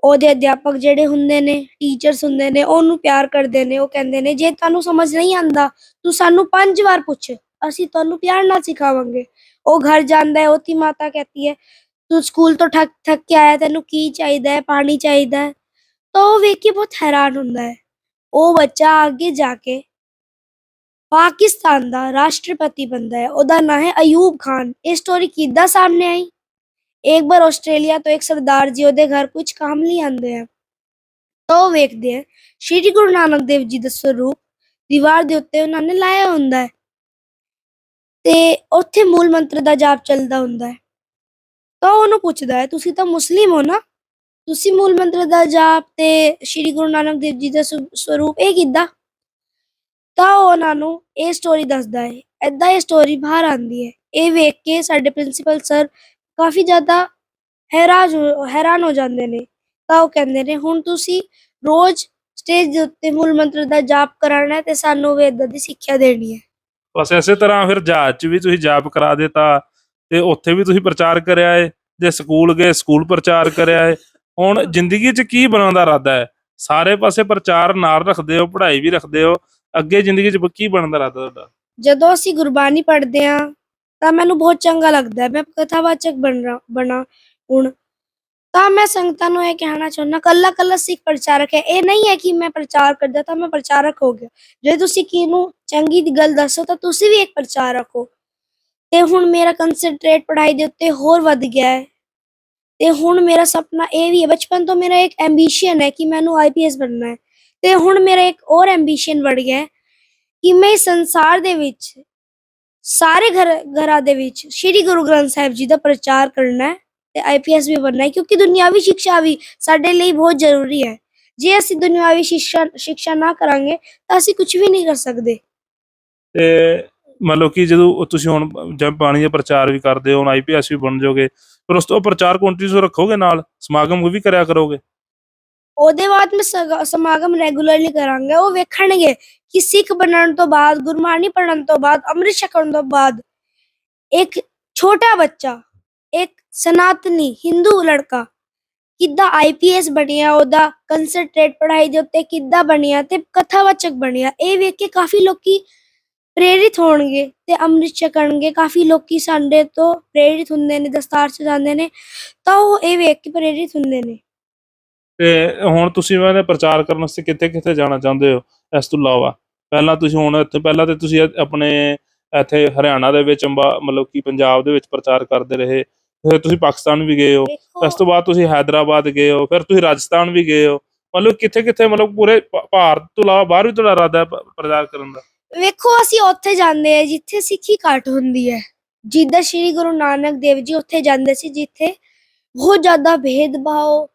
ਉਹਦੇ ਅਧਿਆਪਕ ਜਿਹੜੇ ਹੁੰਦੇ ਨੇ ਟੀਚਰਸ ਹੁੰਦੇ ਨੇ, ਉਹਨੂੰ ਪਿਆਰ ਕਰਦੇ ਨੇ। ਉਹ ਕਹਿੰਦੇ ਨੇ, ਜੇ ਤੁਹਾਨੂੰ ਸਮਝ ਨਹੀਂ ਆਂਦਾ ਤੂੰ ਸਾਨੂੰ ਪੰਜ ਵਾਰ ਪੁੱਛ, ਅਸੀਂ ਤੁਹਾਨੂੰ ਪਿਆਰ ਨਾਲ ਸਿਖਾਵਾਂਗੇ। ਉਹ ਘਰ ਜਾਂਦਾ ਹੈ ਉਹਦੀ ਮਾਤਾ ਕਹਤੀ ਹੈ ਤੂੰ ਸਕੂਲ ਤੋਂ ਥੱਕ ਥੱਕ ਕੇ ਆਇਆ, ਤੈਨੂੰ ਕੀ ਚਾਹੀਦਾ ਹੈ, ਪਾਣੀ ਚਾਹੀਦਾ ਹੈ? ਤਾਂ ਉਹ ਵੇਖ ਕੇ ਬਹੁਤ ਹੈਰਾਨ ਹੁੰਦਾ ਹੈ। ਉਹ ਬੱਚਾ ਅੱਗੇ ਜਾ ਕੇ ਪਾਕਿਸਤਾਨ ਦਾ ਰਾਸ਼ਟਰਪਤੀ ਬਣਦਾ ਹੈ। ਉਹਦਾ ਨਾਂ ਹੈ ਅਯੂਬ ਖਾਨ। ਇਹ ਸਟੋਰੀ ਕਿੱਦਾਂ ਸਾਹਮਣੇ ਆਈ? ਇੱਕ ਵਾਰ ਆਸਟ੍ਰੇਲੀਆ ਤੋਂ ਇੱਕ ਸਰਦਾਰ ਜੀ ਉਹਦੇ ਘਰ ਕੁਝ ਕੰਮ ਲਈ ਆਂਦੇ ਆ। ਤਾਂ ਉਹ ਵੇਖਦੇ ਆ, ਸ਼੍ਰੀ ਗੁਰੂ ਨਾਨਕ ਦੇਵ ਜੀ ਦਾ ਸਰੂਪ ਦੀਵਾਰ ਦੇ ਉੱਤੇ ਉਹਨਾਂ ਨੇ ਲਾਇਆ ਹੁੰਦਾ ਹੈ। ਤੇ ਉੱਥੇ ਮੂਲ ਮੰਤਰ ਦਾ ਜਾਪ ਚੱਲਦਾ ਹੁੰਦਾ ਹੈ। ਤਾਂ ਉਹਨੂੰ ਪੁੱਛਦਾ ਹੈ, ਤੁਸੀਂ ਤਾਂ ਮੁਸਲਿਮ ਹੋ ਨਾ? ਤੁਸੀਂ ਮੂਲ ਮੰਤਰ ਦਾ ਜਾਪ ਤੇ ਸ਼੍ਰੀ ਗੁਰੂ ਨਾਨਕ ਦੇਵ ਜੀ ਦਾ ਸਰੂਪ ਇਹ ਕਿੱਦਾਂ ਤਾਂ ਉਹਨਾਂ ਨੂੰ ਇਹ ਸਟੋਰੀ ਦੱਸਦਾ ਹੈ ਐਦਾਂ ਇਹ ਸਟੋਰੀ ਬਾਹਰ ਆਂਦੀ ਹੈ। ਇਹ ਵੇਖ ਕੇ ਸਾਡੇ ਪ੍ਰਿੰਸੀਪਲ ਸਰ ਕਾਫੀ ਜ਼ਿਆਦਾ ਹੈਰਾਨ ਹੈਰਾਨ ਹੋ ਜਾਂਦੇ ਨੇ। ਤਾਂ ਉਹ ਕਹਿੰਦੇ ਨੇ, ਹੁਣ ਤੁਸੀਂ ਰੋਜ਼ ਸਟੇਜ ਦੇ ਉੱਤੇ ਮੂਲ ਮੰਤਰ ਦਾ ਜਾਪ ਕਰਾਉਣਾ ਹੈ ਤੇ ਸਾਨੂੰ ਵੀ ਦੀ ਸਿੱਖਿਆ ਦੇਣੀ ਹੈ। ਬਸ ਇਸੇ ਤਰ੍ਹਾਂ ਫਿਰ ਜਹਾਜ਼ 'ਚ ਵੀ ਤੁਸੀਂ ਜਾਪ ਕਰਾ ਦਿੱਤਾ। ਤੇ ਉੱਥੇ ਵੀ ਤੁਸੀਂ ਪ੍ਰਚਾਰ ਕਰਿਆ ਏ, ਜੇ ਸਕੂਲ ਗਏ, ਸਕੂਲ ਪ੍ਰਚਾਰ ਕਰਿਆ ਏ। ਹੁਣ ਜ਼ਿੰਦਗੀ 'ਚ ਕੀ ਬਣਾਉਣ ਦਾ ਇਰਾਦਾ ਹੈ ਸਾਰੇ ਪਾਸੇ ਪ੍ਰਚਾਰ ਨਾਲ ਰੱਖਦੇ ਹੋ, ਪੜ੍ਹਾਈ ਵੀ ਰੱਖਦੇ ਹੋ, ਅੱਗੇ ਜ਼ਿੰਦਗੀ 'ਚ ਕੀ ਬਣਨ ਦਾ ਇਰਾਦਾ ਤੁਹਾਡਾ? ਜਦੋਂ ਅਸੀਂ ਗੁਰਬਾਣੀ ਪੜ੍ਹਦੇ ਹਾਂ, ਤਾਂ ਮੈਨੂੰ ਬਹੁਤ ਚੰਗਾ ਲੱਗਦਾ ਹੈ। ਮੈਂ ਕਥਾਵਾਚਕ ਬਣ ਰਾ ਬਣਾ, ਹੁਣ ਤਾਂ ਮੈਂ ਸੰਗਤਾਂ ਨੂੰ ਇਹ ਕਹਿਣਾ ਚਾਹੁੰਦਾ ਕੱਲਾ ਕੱਲਾ ਸਿੱਖ ਪ੍ਰਚਾਰਕ ਹੈ। ਇਹ ਨਹੀਂ ਹੈ ਕਿ ਮੈਂ ਪ੍ਰਚਾਰ ਕਰਦਾ ਤਾਂ ਮੈਂ ਪ੍ਰਚਾਰਕ ਹੋ ਗਿਆ। ਜੇ ਤੁਸੀਂ ਕਿਨੂੰ ਚੰਗੀ ਦੀ ਗੱਲ ਦੱਸੋ, ਤਾਂ ਤੁਸੀਂ ਵੀ ਇੱਕ ਪ੍ਰਚਾਰਕ ਹੋ। ਤੇ ਹੁਣ ਮੇਰਾ ਕਨਸੈਂਟਰੇਟ ਪੜ੍ਹਾਈ ਦੇ ਉੱਤੇ ਹੋਰ ਵੱਧ ਗਿਆ ਹੈ। ਤੇ ਹੁਣ ਮੇਰਾ ਸੁਪਨਾ ਇਹ ਵੀ ਹੈ, ਬਚਪਨ ਤੋਂ ਮੇਰਾ ਇੱਕ ਐਂਬੀਸ਼ਨ ਹੈ ਕਿ ਮੈਨੂੰ ਆਈਪੀਐਸ ਬਣਨਾ ਹੈ। ਤੇ ਹੁਣ ਮੇਰਾ ਇੱਕ ਹੋਰ ਐਂਬੀਸ਼ਨ ਵੱਧ ਗਿਆ ਹੈ ਕਿ ਮੈਂ ਇਸ ਸੰਸਾਰ ਦੇ ਵਿੱਚ, ਸਾਰੇ ਘਰ, ਘਰਾਂ ਦੇ ਵਿੱਚ ਸ੍ਰੀ ਗੁਰੂ ਗ੍ਰੰਥ ਸਾਹਿਬ ਜੀ ਦਾ ਪ੍ਰਚਾਰ ਕਰਨਾ ਹੈ ਤੇ ਆਈਪੀਐਸ ਵੀ ਬਣਨਾ ਹੈ, ਕਿਉਂਕਿ ਦੁਨਿਆਵੀ ਸਿੱਖਿਆ ਵੀ ਸਾਡੇ ਲਈ ਬਹੁਤ ਜ਼ਰੂਰੀ ਹੈ। ਜੇ ਅਸੀਂ ਦੁਨਿਆਵੀ ਸਿੱਖਿਆ ਸਿੱਖਿਆ ਨਾ ਕਰਾਂਗੇ ਤਾਂ ਅਸੀਂ ਕੁਝ ਵੀ ਨਹੀਂ ਕਰ ਸਕਦੇ। ਤੇ ਮਤਲਬ ਕਿ ਜਦੋਂ ਤੁਸੀਂ ਹੁਣ ਜਦ ਬਾਣੀ ਦਾ ਪ੍ਰਚਾਰ ਵੀ ਕਰਦੇ ਹੋ, ਹੁਣ ਆਈਪੀਐਸ ਵੀ ਬਣ ਜਾਓਗੇ, ਫਿਰ ਉਸ ਤੋਂ ਪ੍ਰਚਾਰ ਕੰਟੀਨਿਊ ਰੱਖੋਗੇ ਨਾਲ? ਸਮਾਗਮ ਵੀ ਕਰਿਆ ਕਰੋਗੇ? ਉਹਦੇ ਬਾਅਦ ਮੈਂ ਸਗ- ਸਮਾਗਮ ਰੈਗੂਲਰਲੀ ਕਰਾਂਗਾ, ਉਹ ਵੇਖਣਗੇ ਕਿ ਸਿੱਖ ਬਣਨ ਤੋਂ ਬਾਅਦ ਗੁਰਬਾਣੀ ਪੜਨ ਤੋਂ ਬਾਅਦ ਅੰਮ੍ਰਿਤ ਛਕਣ ਤੋਂ ਬਾਅਦ ਇੱਕ ਛੋਟਾ ਬੱਚਾ, ਇੱਕ ਸਨਾਤਨੀ ਹਿੰਦੂ ਲੜਕਾ ਕਿੱਦਾਂ ਆਈਪੀਐਸ ਬਣਿਆ, ਉਹਦਾ ਕਨਸੈਂਟਰੇਟ ਪੜ੍ਹਾਈ ਦੇ ਉੱਤੇ ਕਿੱਦਾਂ ਬਣਿਆ ਤੇ ਕਥਾਵਾਚਕ ਬਣਿਆ, ਇਹ ਵੇਖ ਕੇ ਕਾਫੀ ਲੋਕੀ ਪ੍ਰੇਰਿਤ ਹੋਣਗੇ ਤੇ ਅੰਮ੍ਰਿਤ ਛਕਣਗੇ। ਕਾਫੀ ਲੋਕੀ ਸਾਡੇ ਤੋਂ ਪ੍ਰੇਰਿਤ ਹੁੰਦੇ ਨੇ ਦਸਤਾਰ ਸਜਾਉਂਦੇ ਨੇ ਤਾਂ ਉਹ ਇਹ ਵੇਖ ਕੇ ਪ੍ਰੇਰਿਤ ਹੁੰਦੇ ਨੇ। ਤੇ ਹੁਣ ਤੁਸੀਂ ਮੈਂ ਪ੍ਰਚਾਰ ਕਰਨ ਵਾਸਤੇ ਕਿੱਥੇ ਕਿੱਥੇ ਜਾਣਾ ਚਾਹੁੰਦੇ ਹੋ ਇਸ ਤੋਂ ਇਲਾਵਾ? ਪਹਿਲਾਂ ਤੁਸੀਂ ਹੁਣ ਇੱਥੇ ਪਹਿਲਾਂ ਤੇ ਤੁਸੀਂ ਆਪਣੇ ਇੱਥੇ ਹਰਿਆਣਾ ਦੇ ਵਿੱਚ ਮਤਲਬ ਕਿ ਪੰਜਾਬ ਦੇ ਵਿੱਚ ਪ੍ਰਚਾਰ ਕਰਦੇ ਰਹੇ ਫਿਰ ਤੁਸੀਂ ਪਾਕਿਸਤਾਨ ਵੀ ਗਏ ਹੋ ਇਸ ਤੋਂ ਬਾਅਦ ਤੁਸੀਂ ਹైదరాబాద్ ਗਏ ਹੋ ਫਿਰ ਤੁਸੀਂ ਰਾਜਸਥਾਨ ਵੀ ਗਏ ਹੋ। ਮਤਲਬ ਕਿੱਥੇ ਕਿੱਥੇ ਮਤਲਬ ਪੂਰੇ ਭਾਰਤ ਤੋਂ ਇਲਾਵਾ ਬਾਹਰ ਵੀ ਤੁਹਾਡਾ ਇਰਾਦਾ ਪ੍ਰਚਾਰ ਕਰਨ ਦਾ? ਵੇਖੋ, ਅਸੀਂ ਉੱਥੇ ਜਾਂਦੇ ਆ ਜਿੱਥੇ ਸਿੱਖੀ ਘੱਟ ਹੁੰਦੀ ਹੈ। ਜਿੱਦਾਂ ਸ਼੍ਰੀ ਗੁਰੂ ਨਾਨਕ ਦੇਵ ਜੀ ਉੱਥੇ ਜਾਂਦੇ ਸੀ, ਜਿੱਥੇ ਬਹੁਤ ਜ਼ਿਆਦਾ ਭੇਦਭਾਵ,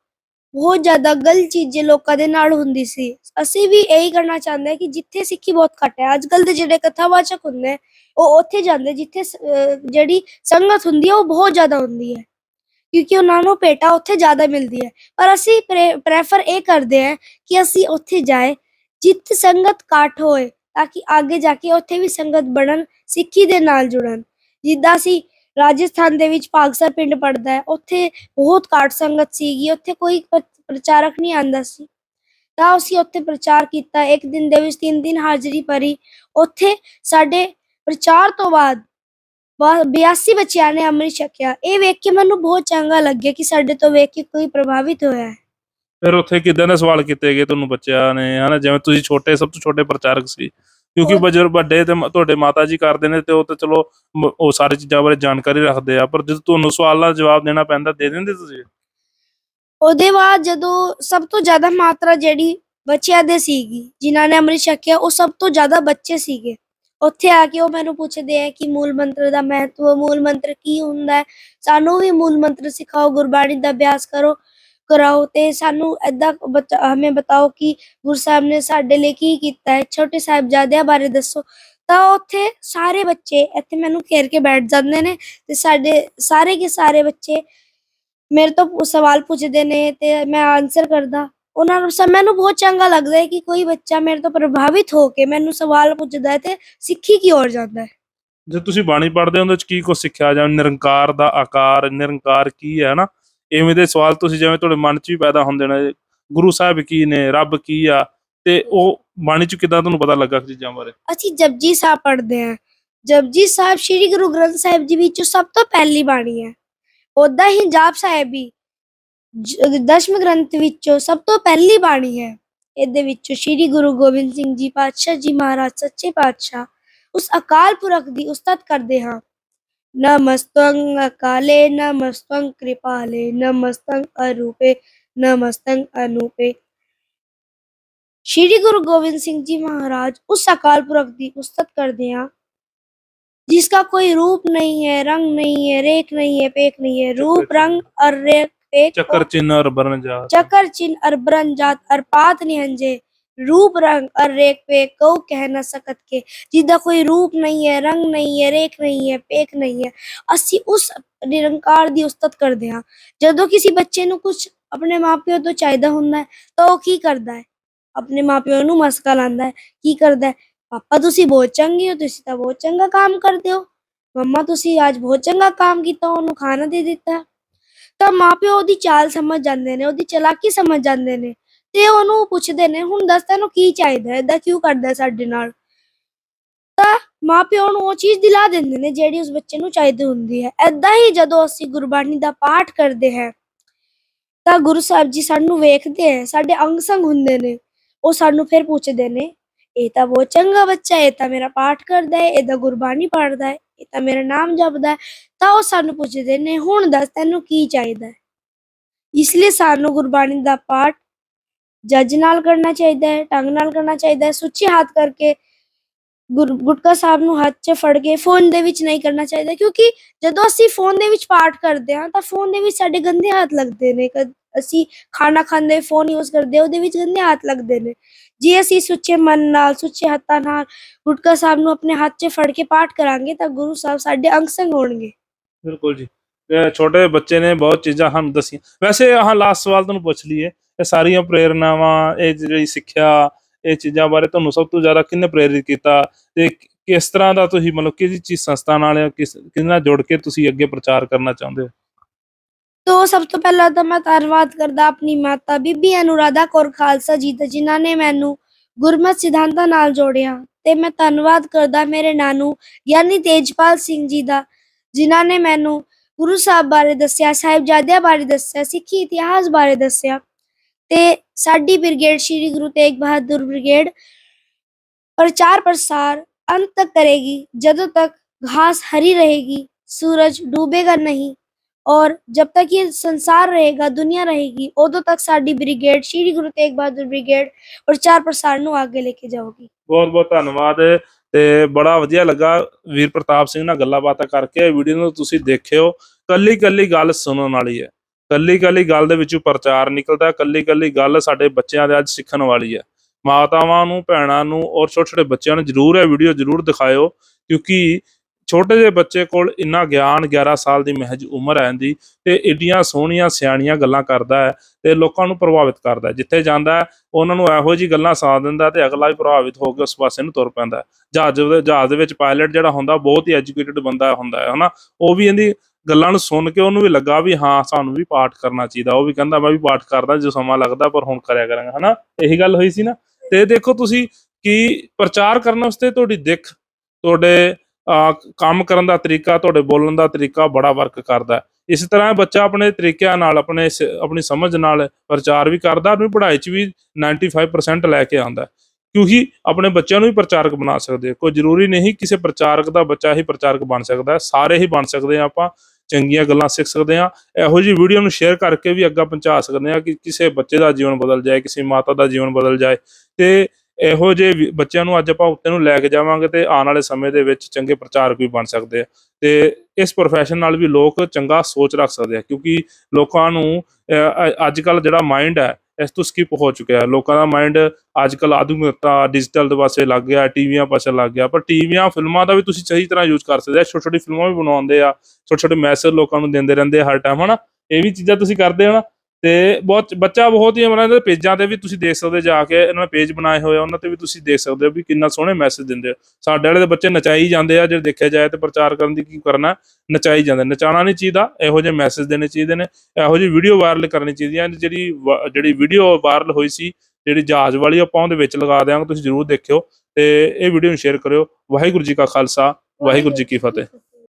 ਬਹੁਤ ਜ਼ਿਆਦਾ ਗਲਤ ਚੀਜ਼ਾਂ ਲੋਕਾਂ ਦੇ ਨਾਲ ਹੁੰਦੀ ਸੀ। ਅਸੀਂ ਵੀ ਇਹੀ ਕਰਨਾ ਚਾਹੁੰਦੇ ਹਾਂ ਕਿ ਜਿੱਥੇ ਸਿੱਖੀ ਬਹੁਤ ਘੱਟ ਹੈ, ਅੱਜ ਕੱਲ ਦੇ ਜਿਹੜੇ ਕਥਾਵਾਚਕ ਹੁੰਦੇ ਉਹ ਉੱਥੇ ਜਾਂਦੇ ਜਿੱਥੇ ਜਿਹੜੀ ਸੰਗਤ ਹੁੰਦੀ ਹੈ, ਉਹ ਬਹੁਤ ਜ਼ਿਆਦਾ ਹੁੰਦੀ ਹੈ। ਕਿਉਂਕਿ ਉਹਨਾਂ ਨੂੰ ਭੇਟਾ ਉੱਥੇ ਜ਼ਿਆਦਾ ਮਿਲਦੀ ਹੈ। ਪਰ ਅਸੀਂ ਪ੍ਰੈਫਰ ਇਹ ਕਰਦੇ ਹਾਂ ਕਿ ਅਸੀਂ ਉੱਥੇ ਜਾਏ, ਜਿੱਥੇ ਸੰਗਤ ਘੱਟ ਹੋਏ ਤਾਂ ਕਿ ਅੱਗੇ ਜਾ ਕੇ ਉੱਥੇ ਵੀ ਸੰਗਤ ਬਣਨ, ਸਿੱਖੀ ਦੇ ਨਾਲ ਜੁੜਨ। ਜਿੱਦਾਂ ਅਸੀਂ ਰਾਜਸਥਾਨ ਦੇ ਵਿੱਚ ਭਾਗਸਰ ਪਿੰਡ ਪੜਦਾ ਹੈ, ਉੱਥੇ ਬਹੁਤ ਘੱਟ ਸੰਗਤ ਸੀਗੀ, ਉੱਥੇ ਕੋਈ ਪ੍ਰਚਾਰਕ ਨਹੀਂ ਆਂਦਾ ਸੀ। ਤਾਂ ਅਸੀਂ ਉੱਥੇ ਪ੍ਰਚਾਰ ਕੀਤਾ, ਇੱਕ ਦਿਨ ਦੇ ਵਿੱਚ ਤਿੰਨ ਦਿਨ ਹਾਜ਼ਰੀ ਭਰੀ। ਉੱਥੇ ਸਾਡੇ ਪ੍ਰਚਾਰ ਤੋਂ ਬਾਅਦ ਬਾ- 82 ਬੱਚਿਆਂ ਨੇ ਅੰਮ੍ਰਿਤ ਛਕਿਆ। ਇਹ ਵੇਖ ਕੇ ਮੈਨੂੰ ਬਹੁਤ ਚੰਗਾ ਲੱਗਿਆ ਕਿ ਸਾਡੇ ਤੋਂ ਵੇਖ ਕੇ ਕੋਈ ਪ੍ਰਭਾਵਿਤ ਹੋਇਆ ਹੈ। ਫਿਰ ਉੱਥੇ ਕਿਦਾਂ ਦੇ ਸਵਾਲ ਕੀਤੇ ਗਏ ਤੁਹਾਨੂੰ ਬੱਚਿਆਂ ਨੇ ਹਨਾ? ਜਿਵੇਂ ਤੁਸੀਂ ਛੋਟੇ ਸਭ ਤੋਂ ਛੋਟੇ ਪ੍ਰਚਾਰਕ ਸੀ। ਕਿਉਂਕਿ ਬਜ਼ੁਰਗ ਵੱਡੇ ਤੇ ਤੁਹਾਡੇ ਮਾਤਾ ਜੀ ਕਰਦੇ ਨੇ ਤੇ ਉਹ ਤੇ ਚਲੋ ਉਹ ਸਾਰੀ ਚੀਜ਼ਾਂ ਬਾਰੇ ਜਾਣਕਾਰੀ ਰੱਖਦੇ ਆ। ਪਰ ਜਦੋਂ ਤੁਹਾਨੂੰ ਸਵਾਲਾਂ ਦਾ ਜਵਾਬ ਦੇਣਾ ਪੈਂਦਾ ਦੇ ਦਿੰਦੇ ਤੁਸੀਂ? ਉਹਦੇ ਬਾਅਦ ਜਦੋਂ ਸਭ ਤੋਂ ਜ਼ਿਆਦਾ ਮਾਤਰਾ ਜਿਹੜੀ ਬੱਚਿਆਂ ਦੇ ਸੀਗੀ ਜਿਨ੍ਹਾਂ ਨੇ ਅੰਮ੍ਰਿਤ ਛਕਿਆ ਉਹ ਸਭ ਤੋਂ ਜ਼ਿਆਦਾ ਬੱਚੇ ਸੀਗੇ। ਉੱਥੇ ਆ ਕੇ ਉਹ ਮੈਨੂੰ ਪੁੱਛਦੇ ਆ ਕਿ ਮੂਲ ਮੰਤਰ ਦਾ ਮਹੱਤਵ ਮੂਲ ਮੰਤਰ ਕੀ ਹੁੰਦਾ ਹੈ? ਸਾਨੂੰ ਵੀ ਮੂਲ ਮੰਤਰ ਸਿਖਾਓ ਗੁਰਬਾਣੀ ਦਾ ਅਭਿਆਸ ਕਰੋ। ਕਰਾਓ ਤੇ ਸਾਨੂੰ ਏਦਾਂ ਹਮੇ ਬਤਾਓ ਕਿ ਗੁਰੂ ਸਾਹਿਬ ਨੇ ਸਾਡੇ ਲਈ ਕੀ ਕੀਤਾ ਹੈ। ਛੋਟੇ ਸਾਹਿਬਜ਼ਾਦਿਆਂ ਬਾਰੇ ਦੱਸੋ। ਤਾਂ ਉੱਥੇ ਸਾਰੇ ਬੱਚੇ ਇੱਥੇ ਮੈਨੂੰ ਘੇਰ ਕੇ ਬੈਠ ਜਾਂਦੇ ਨੇ ਤੇ ਸਾਡੇ ਸਾਰੇ ਕੇ ਸਾਰੇ ਬੱਚੇ ਮੇਰੇ ਤੋਂ ਸਵਾਲ ਪੁੱਛਦੇ ਨੇ ਤੇ ਮੈਂ ਆਨਸਰ ਕਰਦਾ। ਉਹਨਾਂ ਨੂੰ ਸਭ ਮੈਨੂੰ ਬਹੁਤ ਚੰਗਾ ਲੱਗਦਾ ਹੈ ਕਿ ਕੋਈ ਬੱਚਾ ਮੇਰੇ ਤੋਂ ਪ੍ਰਭਾਵਿਤ ਹੋ ਕੇ ਮੈਨੂੰ ਸਵਾਲ ਪੁੱਛਦਾ ਹੈ ਤੇ ਸਿੱਖੀ ਕੀ ਹੋਰ ਜਾਂਦਾ ਹੈ। ਜੇ ਤੁਸੀਂ ਬਾਣੀ ਪੜ੍ਹਦੇ ਹੋ ਉਹਦੇ ਵਿੱਚ ਕੀ ਕੁਝ ਸਿੱਖਿਆ ਜਾਂ ਨਿਰੰਕਾਰ ਦਾ ਆਕਾਰ, ਨਿਰੰਕਾਰ ਕੀ ਹੈ ਨਾ? ਐਵੇਂ ਦੇ ਸਵਾਲ ਤੁਸੀਂ ਜਿਵੇਂ ਤੁਹਾਡੇ ਮਨ 'ਚ ਵੀ ਪੈਦਾ ਹੁੰਦੇ ਨੇ, ਗੁਰੂ ਸਾਹਿਬ ਕੀ ਨੇ, ਰੱਬ ਕੀ ਆ, ਤੇ ਉਹ ਬਾਣੀ 'ਚ ਕਿਦਾਂ ਤੁਹਾਨੂੰ ਪਤਾ ਲੱਗਾ ਚੀਜ਼ਾਂ ਬਾਰੇ? ਅਸੀਂ ਜਪਜੀ ਸਾਹਿਬ ਪੜ੍ਹਦੇ ਹਾਂ। ਜਪਜੀ ਸਾਹਿਬ ਸ੍ਰੀ ਗੁਰੂ ਗ੍ਰੰਥ ਸਾਹਿਬ ਜੀ ਵਿੱਚੋਂ ਸਭ ਤੋਂ ਪਹਿਲੀ ਬਾਣੀ ਹੈ। ਉਦਾਂ ਹੀ ਜਾਪ ਸਾਹਿਬ ਵੀ ਦਸ਼ਮ ਗ੍ਰੰਥ ਵਿੱਚੋਂ ਸਭ ਤੋਂ ਪਹਿਲੀ ਬਾਣੀ ਹੈ। ਇਹਦੇ ਵਿੱਚੋਂ ਸ੍ਰੀ ਗੁਰੂ ਗੋਬਿੰਦ ਸਿੰਘ ਜੀ ਪਾਤਸ਼ਾਹ ਜੀ ਮਹਾਰਾਜ ਸੱਚੇ ਪਾਤਸ਼ਾਹ ਉਸ ਅਕਾਲ ਪੁਰਖ ਦੀ ਉਸਤਤ ਕਰਦੇ ਹਾਂ। ਨਮਸਤੰ ਅਕਾਲੇ ਨਮਸਤੰ ਕਿਰਪਾਲੇ ਨਮਸਤੰ ਅਰੂਪੇ ਨਮਸਤੰ ਅਨੂਪੇ ਸ਼੍ਰੀ ਗੁਰੂ ਗੋਬਿੰਦ ਸਿੰਘ ਜੀ महाराज उस अकाल पुरख की उस्तत करते हैं जिसका कोई रूप नहीं है रंग नहीं है रेख नहीं है पेक नहीं है रूप रंग और रेख पेक ਚੱਕਰ ਚਿੰਨ ਔਰ ਬਰਨ ਜਾ चकर चिन्ह और ब्रन जात और पात निहंजे रूप रंग और रेख पेक को कह न सकत के जिदा कोई रूप नहीं है रंग नहीं है रेख नहीं ਹੈ ਪੇਕ ਨਹੀਂ ਹੈ ਅਸੀਂ ਉਸ ਨਿਰੰਕਾਰ ਦੀ ਉਸਤਤ ਕਰਦੇ ਹਾਂ ਜਦੋਂ ਕਿਸੇ ਬੱਚੇ ਨੂੰ ਕੁਝ ਆਪਣੇ ਮਾਪਿਓ ਤੋਂ ਚਾਹੀਦਾ ਹੁੰਦਾ ਹੈ ਤਾਂ ਉਹ ਕੀ ਕਰਦਾ ਹੈ ਆਪਣੇ ਮਾਪਿਓ ਨੂੰ ਮਸਕਾ ਲਾਉਂਦਾ ਹੈ ਕੀ ਕਰਦਾ ਹੈ ਪਾਪਾ ਤੁਸੀਂ ਬਹੁਤ ਚੰਗੇ ਹੋ ਤੁਸੀਂ ਤਾਂ ਬਹੁਤ ਚੰਗਾ ਕੰਮ ਕਰਦੇ ਹੋ ਮੰਮਾ ਤੁਸੀਂ ਅੱਜ ਬਹੁਤ ਚੰਗਾ ਕੰਮ ਕੀਤਾ ਉਹਨੂੰ ਖਾਣਾ ਦੇ ਦਿੱਤਾ ਤਾਂ ਮਾਪਿਓ ਉਹਦੀ ਚਾਲ ਸਮਝ ਜਾਂਦੇ ਨੇ ਉਹਦੀ ਚਲਾਕੀ ਸਮਝ ਜਾਂਦੇ ਨੇ ਤੇ ਉਹਨੂੰ ਪੁੱਛਦੇ ਨੇ, ਹੁਣ ਦੱਸ ਤੈਨੂੰ ਕੀ ਚਾਹੀਦਾ? ਏਦਾਂ ਕਿਉਂ ਕਰਦਾ ਸਾਡੇ ਨਾਲ? ਤਾਂ ਮਾਪਿਓ ਨੂੰ ਉਹ ਚੀਜ਼ ਦਿਲਾ ਦਿੰਦੇ ਨੇ ਜਿਹੜੀ ਉਸ ਬੱਚੇ ਨੂੰ ਚਾਹੀਦੀ ਹੁੰਦੀ ਹੈ। ਏਦਾਂ ਹੀ ਜਦੋਂ ਅਸੀਂ ਗੁਰਬਾਣੀ ਦਾ ਪਾਠ ਕਰਦੇ ਹਾਂ, ਤਾਂ ਗੁਰੂ ਸਾਹਿਬ ਜੀ ਸਾਨੂੰ ਵੇਖਦੇ ਹੈ, ਸਾਡੇ ਅੰਗ ਸੰਗ ਹੁੰਦੇ ਨੇ। ਉਹ ਸਾਨੂੰ ਫਿਰ ਪੁੱਛਦੇ ਨੇ, ਇਹ ਤਾਂ ਬਹੁਤ ਚੰਗਾ ਬੱਚਾ ਹੈ, ਇਹ ਤਾਂ ਮੇਰਾ ਪਾਠ ਕਰਦਾ ਹੈ, ਇਹ ਤਾਂ ਗੁਰਬਾਣੀ ਪੜ੍ਹਦਾ ਹੈ, ਇਹ ਤਾਂ ਮੇਰਾ ਨਾਮ ਜਪਦਾ ਹੈ। ਤਾਂ ਉਹ ਸਾਨੂੰ ਪੁੱਛਦੇ ਨੇ, ਹੁਣ ਦੱਸ ਤੈਨੂੰ ਕੀ ਚਾਹੀਦਾ ਹੈ? ਇਸ ਲਈ ਸਾਨੂੰ ਗੁਰਬਾਣੀ ਦਾ ਪਾਠ ਜੱਜ ਨਾਲ ਕਰਨਾ ਚਾਹੀਦਾ ਹੈ, ਢੰਗ ਨਾਲ ਕਰਨਾ ਚਾਹੀਦਾ ਹੈ, ਸੁੱਚੇ ਹੱਥ ਕਰਕੇ ਗੁਟਕਾ ਸਾਹਿਬ ਨੂੰ ਹੱਥ 'ਚ ਫੜ ਕੇ ਫੋਨ ਦੇ ਵਿੱਚ ਨਹੀਂ ਕਰਨਾ ਚਾਹੀਦਾ, ਕਿਉਂਕਿ ਜਦੋਂ ਅਸੀਂ ਫੋਨ ਦੇ ਵਿੱਚ ਪਾਠ ਕਰਦੇ ਹਾਂ ਤਾਂ ਫੋਨ ਦੇ ਵਿੱਚ ਸਾਡੇ ਗੰਦੇ ਹੱਥ ਲੱਗਦੇ ਨੇ ਅਸੀਂ ਖਾਣਾ ਖਾਂਦੇ ਫੋਨ ਯੂਜ਼ ਕਰਦੇ ਉਹਦੇ ਵਿੱਚ ਗੰਦੇ ਹੱਥ ਲੱਗਦੇ ਨੇ। ਜੇ ਅਸੀਂ ਸੁੱਚੇ ਮਨ ਨਾਲ, ਸੁੱਚੇ ਹੱਥਾਂ ਨਾਲ ਗੁਟਕਾ ਸਾਹਿਬ ਨੂੰ ਆਪਣੇ ਹੱਥ 'ਚ ਫੜ ਕੇ ਪਾਠ ਕਰਾਂਗੇ ਤਾਂ ਗੁਰੂ ਸਾਹਿਬ ਸਾਡੇ ਅੰਗ ਸੰਗ ਹੋਣਗੇ। ਬਿਲਕੁਲ ਜੀ। ਛੋਟੇ ਬੱਚੇ ਨੇ ਬਹੁਤ ਚੀਜ਼ਾਂ ਸਾਨੂੰ ਦੱਸੀਆਂ। ਵੈਸੇ ਆਹ ਲਾਸਟ ਸਵਾਲ ਤੁਹਾਨੂੰ ਪੁੱਛ ਲਈਏ। ਇਹ ਸਾਰੀਆਂ ਪ੍ਰੇਰਨਾਵਾਂ, ਇਹ ਜਿਹੜੀ ਸਿੱਖਿਆ, ਇਹ ਚੀਜ਼ਾਂ ਬਾਰੇ ਤੁਹਾਨੂੰ ਸਭ ਤੋਂ ਜ਼ਿਆਦਾ ਕਿਹਨੇ ਪ੍ਰੇਰਿਤ ਕੀਤਾ ਤੇ ਕਿਸ ਤਰ੍ਹਾਂ ਦਾ ਤੁਸੀਂ ਮਤਲਬ ਕਿਹਦੀ ਚੀਜ਼ ਸੰਸਥਾ ਨਾਲ ਜਾਂ ਕਿਸ ਨਾਲ ਜੁੜ ਕੇ ਤੁਸੀਂ ਅੱਗੇ ਪ੍ਰਚਾਰ ਕਰਨਾ ਚਾਹੁੰਦੇ ਹੋ? ਤੋ ਸਭ ਤੋਂ ਪਹਿਲਾਂ ਤਾਂ ਮੈਂ ਧੰਨਵਾਦ ਕਰਦਾ ਆਪਣੀ ਮਾਤਾ ਬੀਬੀ ਅਨੁਰਾਧਾ ਕੌਰ ਖਾਲਸਾ ਜੀ ਦਾ, ਜਿਨ੍ਹਾਂ ਨੇ ਮੈਨੂੰ ਗੁਰਮਤਿ ਸਿਧਾਂਤਾਂ ਨਾਲ ਜੋੜਿਆ। ਤੇ ਮੈਂ ਧੰਨਵਾਦ ਕਰਦਾ ਮੇਰੇ ਨਾਨੂ ਗਿਆਨੀ ਤੇਜਪਾਲ ਸਿੰਘ ਜੀ ਦਾ, ਜਿਨ੍ਹਾਂ ਨੇ ਮੈਨੂੰ ਗੁਰੂ ਸਾਹਿਬ ਬਾਰੇ ਦੱਸਿਆ, ਸਾਹਿਬਜ਼ਾਦਿਆਂ ਬਾਰੇ ਦੱਸਿਆ, ਸਿੱਖੀ ਇਤਿਹਾਸ ਬਾਰੇ ਦੱਸਿਆ। ਤੇ ਸਾਡੀ ਬ੍ਰਿਗੇਡ ਸ਼੍ਰੀ ਗੁਰੂ ਤੇਗ ਬਹਾਦਰ ਬ੍ਰਿਗੇਡ ਪ੍ਰਚਾਰ ਪ੍ਰਸਾਰ ਅੰਤ ਤੱਕ ਕਰੇਗੀ ਜਦੋਂ ਤੱਕ घास हरी रहेगी सूरज डूबेगा नहीं और जब तक ये संसार रहेगा दुनिया रहेगी उदों तक साडी ब्रिगेड श्री गुरु तेग बहादुर ब्रिगेड प्रचार प्रसार ਨੂੰ ਅੱਗੇ ਲੈ ਕੇ ਜਾਊਗੀ ਬਹੁਤ ਬਹੁਤ ਧੰਨਵਾਦ ਤੇ ਬੜਾ ਵਧੀਆ ਲੱਗਾ ਵੀਰ ਪ੍ਰਤਾਪ ਸਿੰਘ ਨਾਲ ਗੱਲਾਂ ਬਾਤਾਂ ਕਰਕੇ ਵੀਡੀਓ ਨੂੰ ਤੁਸੀਂ ਦੇਖਿਓ ਕੱਲੀ ਕੱਲੀ ਗੱਲ ਸੁਣਨ ਵਾਲੀ ਹੈ ਕੱਲੀ ਕੱਲੀ ਗੱਲ ਦੇ ਵਿੱਚੋਂ ਪ੍ਰਚਾਰ ਨਿਕਲਦਾ ਕੱਲੀ ਕੱਲੀ ਗੱਲ ਸਾਡੇ ਬੱਚਿਆਂ ਦੇ ਅੱਜ ਸਿੱਖਣ ਵਾਲੀ ਹੈ। ਮਾਤਾਵਾਂ ਨੂੰ, ਭੈਣਾਂ ਨੂੰ ਔਰ ਛੋਟੇ ਛੋਟੇ ਬੱਚਿਆਂ ਨੂੰ ਜਰੂਰ ਇਹ ਵੀਡੀਓ ਜਰੂਰ ਦਿਖਾਇਓ, ਕਿਉਂਕਿ ਛੋਟੇ ਜਿਹੇ ਬੱਚੇ ਕੋਲ ਇੰਨਾ ਗਿਆਨ 11 ਸਾਲ ਦੀ ਮਹਿਜ ਉਮਰ ਹੈ ਇਹਦੀ ਤੇ ਏਡੀਆਂ ਸੋਹਣੀਆਂ, ਸਿਆਣੀਆਂ ਗੱਲਾਂ ਕਰਦਾ ਹੈ ਤੇ ਲੋਕਾਂ ਨੂੰ ਪ੍ਰਭਾਵਿਤ ਕਰਦਾ ਹੈ। ਜਿੱਥੇ ਜਾਂਦਾ ਹੈ, ਉਹਨਾਂ ਨੂੰ ਇਹੋ ਜੀ ਗੱਲਾਂ ਸਾਥ ਦਿੰਦਾ ਤੇ ਅਗਲਾ ਵੀ ਪ੍ਰਭਾਵਿਤ ਹੋ ਕੇ ਉਸ ਪਾਸੇ ਨੂੰ ਤੁਰ ਪੈਂਦਾ ਜਹਾਜ਼ ਦੇ ਜਹਾਜ਼ ਦੇ ਵਿੱਚ ਪਾਇਲਟ ਜਿਹੜਾ ਹੁੰਦਾ, ਬਹੁਤ ਹੀ ਐਜੂਕੇਟਿਡ ਬੰਦਾ ਹੁੰਦਾ ਹੈ, ਹਨਾ? ਉਹ ਵੀ ਇਹਦੀ ਗੱਲਾਂ ਨੂੰ ਸੁਣ ਕੇ ਉਹਨੂੰ ਵੀ ਲੱਗਾ ਵੀ ਹਾਂ ਸਾਨੂੰ ਵੀ ਪਾਠ ਕਰਨਾ ਚਾਹੀਦਾ। ਉਹ ਵੀ ਕਹਿੰਦਾ, ਮੈਂ ਵੀ ਪਾਠ ਕਰਦਾ ਜਦੋਂ ਸਮਾਂ ਲੱਗਦਾ, ਪਰ ਹੁਣ ਕਰਿਆ ਕਰਾਂਗਾ। ਹਨਾ? ਇਹੀ ਗੱਲ ਹੋਈ ਸੀ ਨਾ? ਤੇ ਦੇਖੋ ਤੁਸੀਂ ਕਿ ਪ੍ਰਚਾਰ ਕਰਨ ਵਾਸਤੇ ਤੁਹਾਡੀ ਦਿੱਖ, ਤੁਹਾਡੇ ਕੰਮ ਕਰਨ ਦਾ ਤਰੀਕਾ, ਤੁਹਾਡੇ ਬੋਲਣ ਦਾ ਤਰੀਕਾ ਬੜਾ ਵਰਕ ਕਰਦਾ। ਇਸ ਤਰ੍ਹਾਂ ਬੱਚਾ ਆਪਣੇ ਤਰੀਕਿਆਂ ਨਾਲ, ਆਪਣੇ ਆਪਣੀ ਸਮਝ ਨਾਲ ਪ੍ਰਚਾਰ ਵੀ ਕਰਦਾ ਆਪਣੀ ਪੜ੍ਹਾਈ 'ਚ ਵੀ 95% ਲੈ ਕੇ ਆਉਂਦਾ। ਕਿਉਂਕਿ ਆਪਣੇ ਬੱਚਿਆਂ ਨੂੰ ਵੀ ਪ੍ਰਚਾਰਕ ਬਣਾ ਸਕਦੇ ਹੋ। ਕੋਈ ਜ਼ਰੂਰੀ ਨਹੀਂ ਕਿਸੇ ਪ੍ਰਚਾਰਕ ਦਾ ਬੱਚਾ ਹੀ ਪ੍ਰਚਾਰਕ ਬਣ ਸਕਦਾ। ਸਾਰੇ ਹੀ ਬਣ ਸਕਦੇ ਆ ਆਪਾਂ। ਚੰਗੀਆਂ ਗੱਲਾਂ ਸਿੱਖ ਸਕਦੇ ਆ ਇਹੋ ਜਿਹੀ ਵੀਡੀਓ ਨੂੰ ਸ਼ੇਅਰ ਕਰਕੇ ਵੀ ਅੱਗਾ ਪਹੁੰਚਾ ਸਕਦੇ ਆ ਕਿ ਕਿਸੇ ਬੱਚੇ ਦਾ ਜੀਵਨ ਬਦਲ ਜਾਏ, ਕਿਸੇ ਮਾਤਾ ਦਾ ਜੀਵਨ ਬਦਲ ਜਾਏ। ਤੇ ਇਹੋ ਜਿਹੇ ਵੀ- ਬੱਚਿਆਂ ਨੂੰ ਅੱਜ ਆਪਾਂ ਉੱਤੇ ਨੂੰ ਲੈ ਕੇ ਜਾਵਾਂਗੇ ਤੇ ਆਉਣ ਵਾਲੇ ਸਮੇਂ ਦੇ ਵਿੱਚ ਚੰਗੇ ਪ੍ਰਚਾਰਕ ਵੀ ਬਣ ਸਕਦੇ ਆ। ਤੇ ਇਸ ਪ੍ਰੋਫੈਸ਼ਨ ਨਾਲ ਵੀ ਲੋਕ ਚੰਗਾ ਸੋਚ ਰੱਖ ਸਕਦੇ ਆ, ਕਿਉਂਕਿ ਲੋਕਾਂ ਨੂੰ ਅੱਜ ਕੱਲ ਜਿਹੜਾ ਮਾਈਂਡ ਹੈ ਇਸ ਤੋਂ ਸਕਿਪ ਹੋ ਚੁੱਕਿਆ ਹੈ। ਲੋਕਾਂ ਦਾ ਮਾਈਂਡ ਅੱਜ ਕੱਲ ਆਧੁਨਿਕਤਾ ਡਿਜੀਟਲ ਦੇ ਪਾਸੇ ਲੱਗ ਗਿਆ, ਟੀਵੀਆਂ ਪਾਸੇ ਲੱਗ ਗਿਆ। ਪਰ ਟੀਵੀਆਂ, ਫਿਲਮਾਂ ਦਾ ਵੀ ਤੁਸੀਂ ਸਹੀ ਤਰ੍ਹਾਂ ਯੂਜ਼ ਕਰ ਸਕਦੇ ਆ। ਛੋਟੀ ਛੋਟੀ ਫਿਲਮਾਂ ਵੀ ਬਣਾਉਂਦੇ ਆ ਛੋਟੇ ਛੋਟੇ ਮੈਸੇਜ ਲੋਕਾਂ ਨੂੰ ਦਿੰਦੇ ਰਹਿੰਦੇ ਆ ਹਰ ਟਾਈਮ ਹਨਾ? ਇਹ ਵੀ ਚੀਜ਼ਾਂ ਤੁਸੀਂ ਕਰਦੇ ਹੋ ਨਾ? ਤੇ ਬਹੁਤ ਬੱਚਾ ਬਹੁਤ ਹੀ ਉਹਨਾਂ ਦੇ ਪੇਜਾਂ ਤੇ ਵੀ ਤੁਸੀਂ ਦੇਖ ਸਕਦੇ ਜਾ ਕੇ, ਇਹਨਾਂ ਨੇ ਪੇਜ ਬਣਾਏ ਹੋਏ ਆ, ਉਹਨਾਂ ਤੇ ਵੀ ਤੁਸੀਂ ਦੇਖ ਸਕਦੇ ਹੋ ਵੀ ਕਿੰਨਾ ਸੋਹਣੇ ਮੈਸੇਜ ਦਿੰਦੇ ਆ। ਸਾਡੇ ਵਾਲੇ ਦੇ ਬੱਚੇ ਨਚਾਈ ਜਾਂਦੇ ਆ, ਜੇ ਦੇਖਿਆ ਜਾਏ ਤੇ ਪ੍ਰਚਾਰ ਕਰਨ ਦੀ ਕੀ ਕਰਨਾ ਨਚਾਈ ਜਾਂਦੇ ਨਚਾਉਣਾ ਨਹੀਂ ਚਾਹੀਦਾ, ਇਹੋ ਜਿਹੇ ਮੈਸੇਜ ਦੇਣੇ ਚਾਹੀਦੇ ਨੇ, ਇਹੋ ਜਿਹੀ ਵੀਡੀਓ ਵਾਇਰਲ ਕਰਨੀ ਚਾਹੀਦੀ ਹੈ ਜਿਹੜੀ ਵ- ਜਿਹੜੀ ਵੀਡੀਓ ਵਾਇਰਲ ਹੋਈ ਸੀ, ਜਿਹੜੀ ਜਹਾਜ਼ ਵਾਲੀ ਆਪਾਂ ਉਹਦੇ ਵਿੱਚ ਲਗਾ ਦਿਆਂਗੇ, ਤੁਸੀਂ ਜਰੂਰ ਦੇਖਿਓ ਤੇ ਇਹ ਵੀਡੀਓ ਨੂੰ ਸ਼ੇਅਰ ਕਰਿਓ। ਵਾਹਿਗੁਰੂ ਜੀ ਕਾ ਖਾਲਸਾ, ਵਾਹਿਗੁਰੂ ਜੀ ਕੀ ਫਤਿਹ।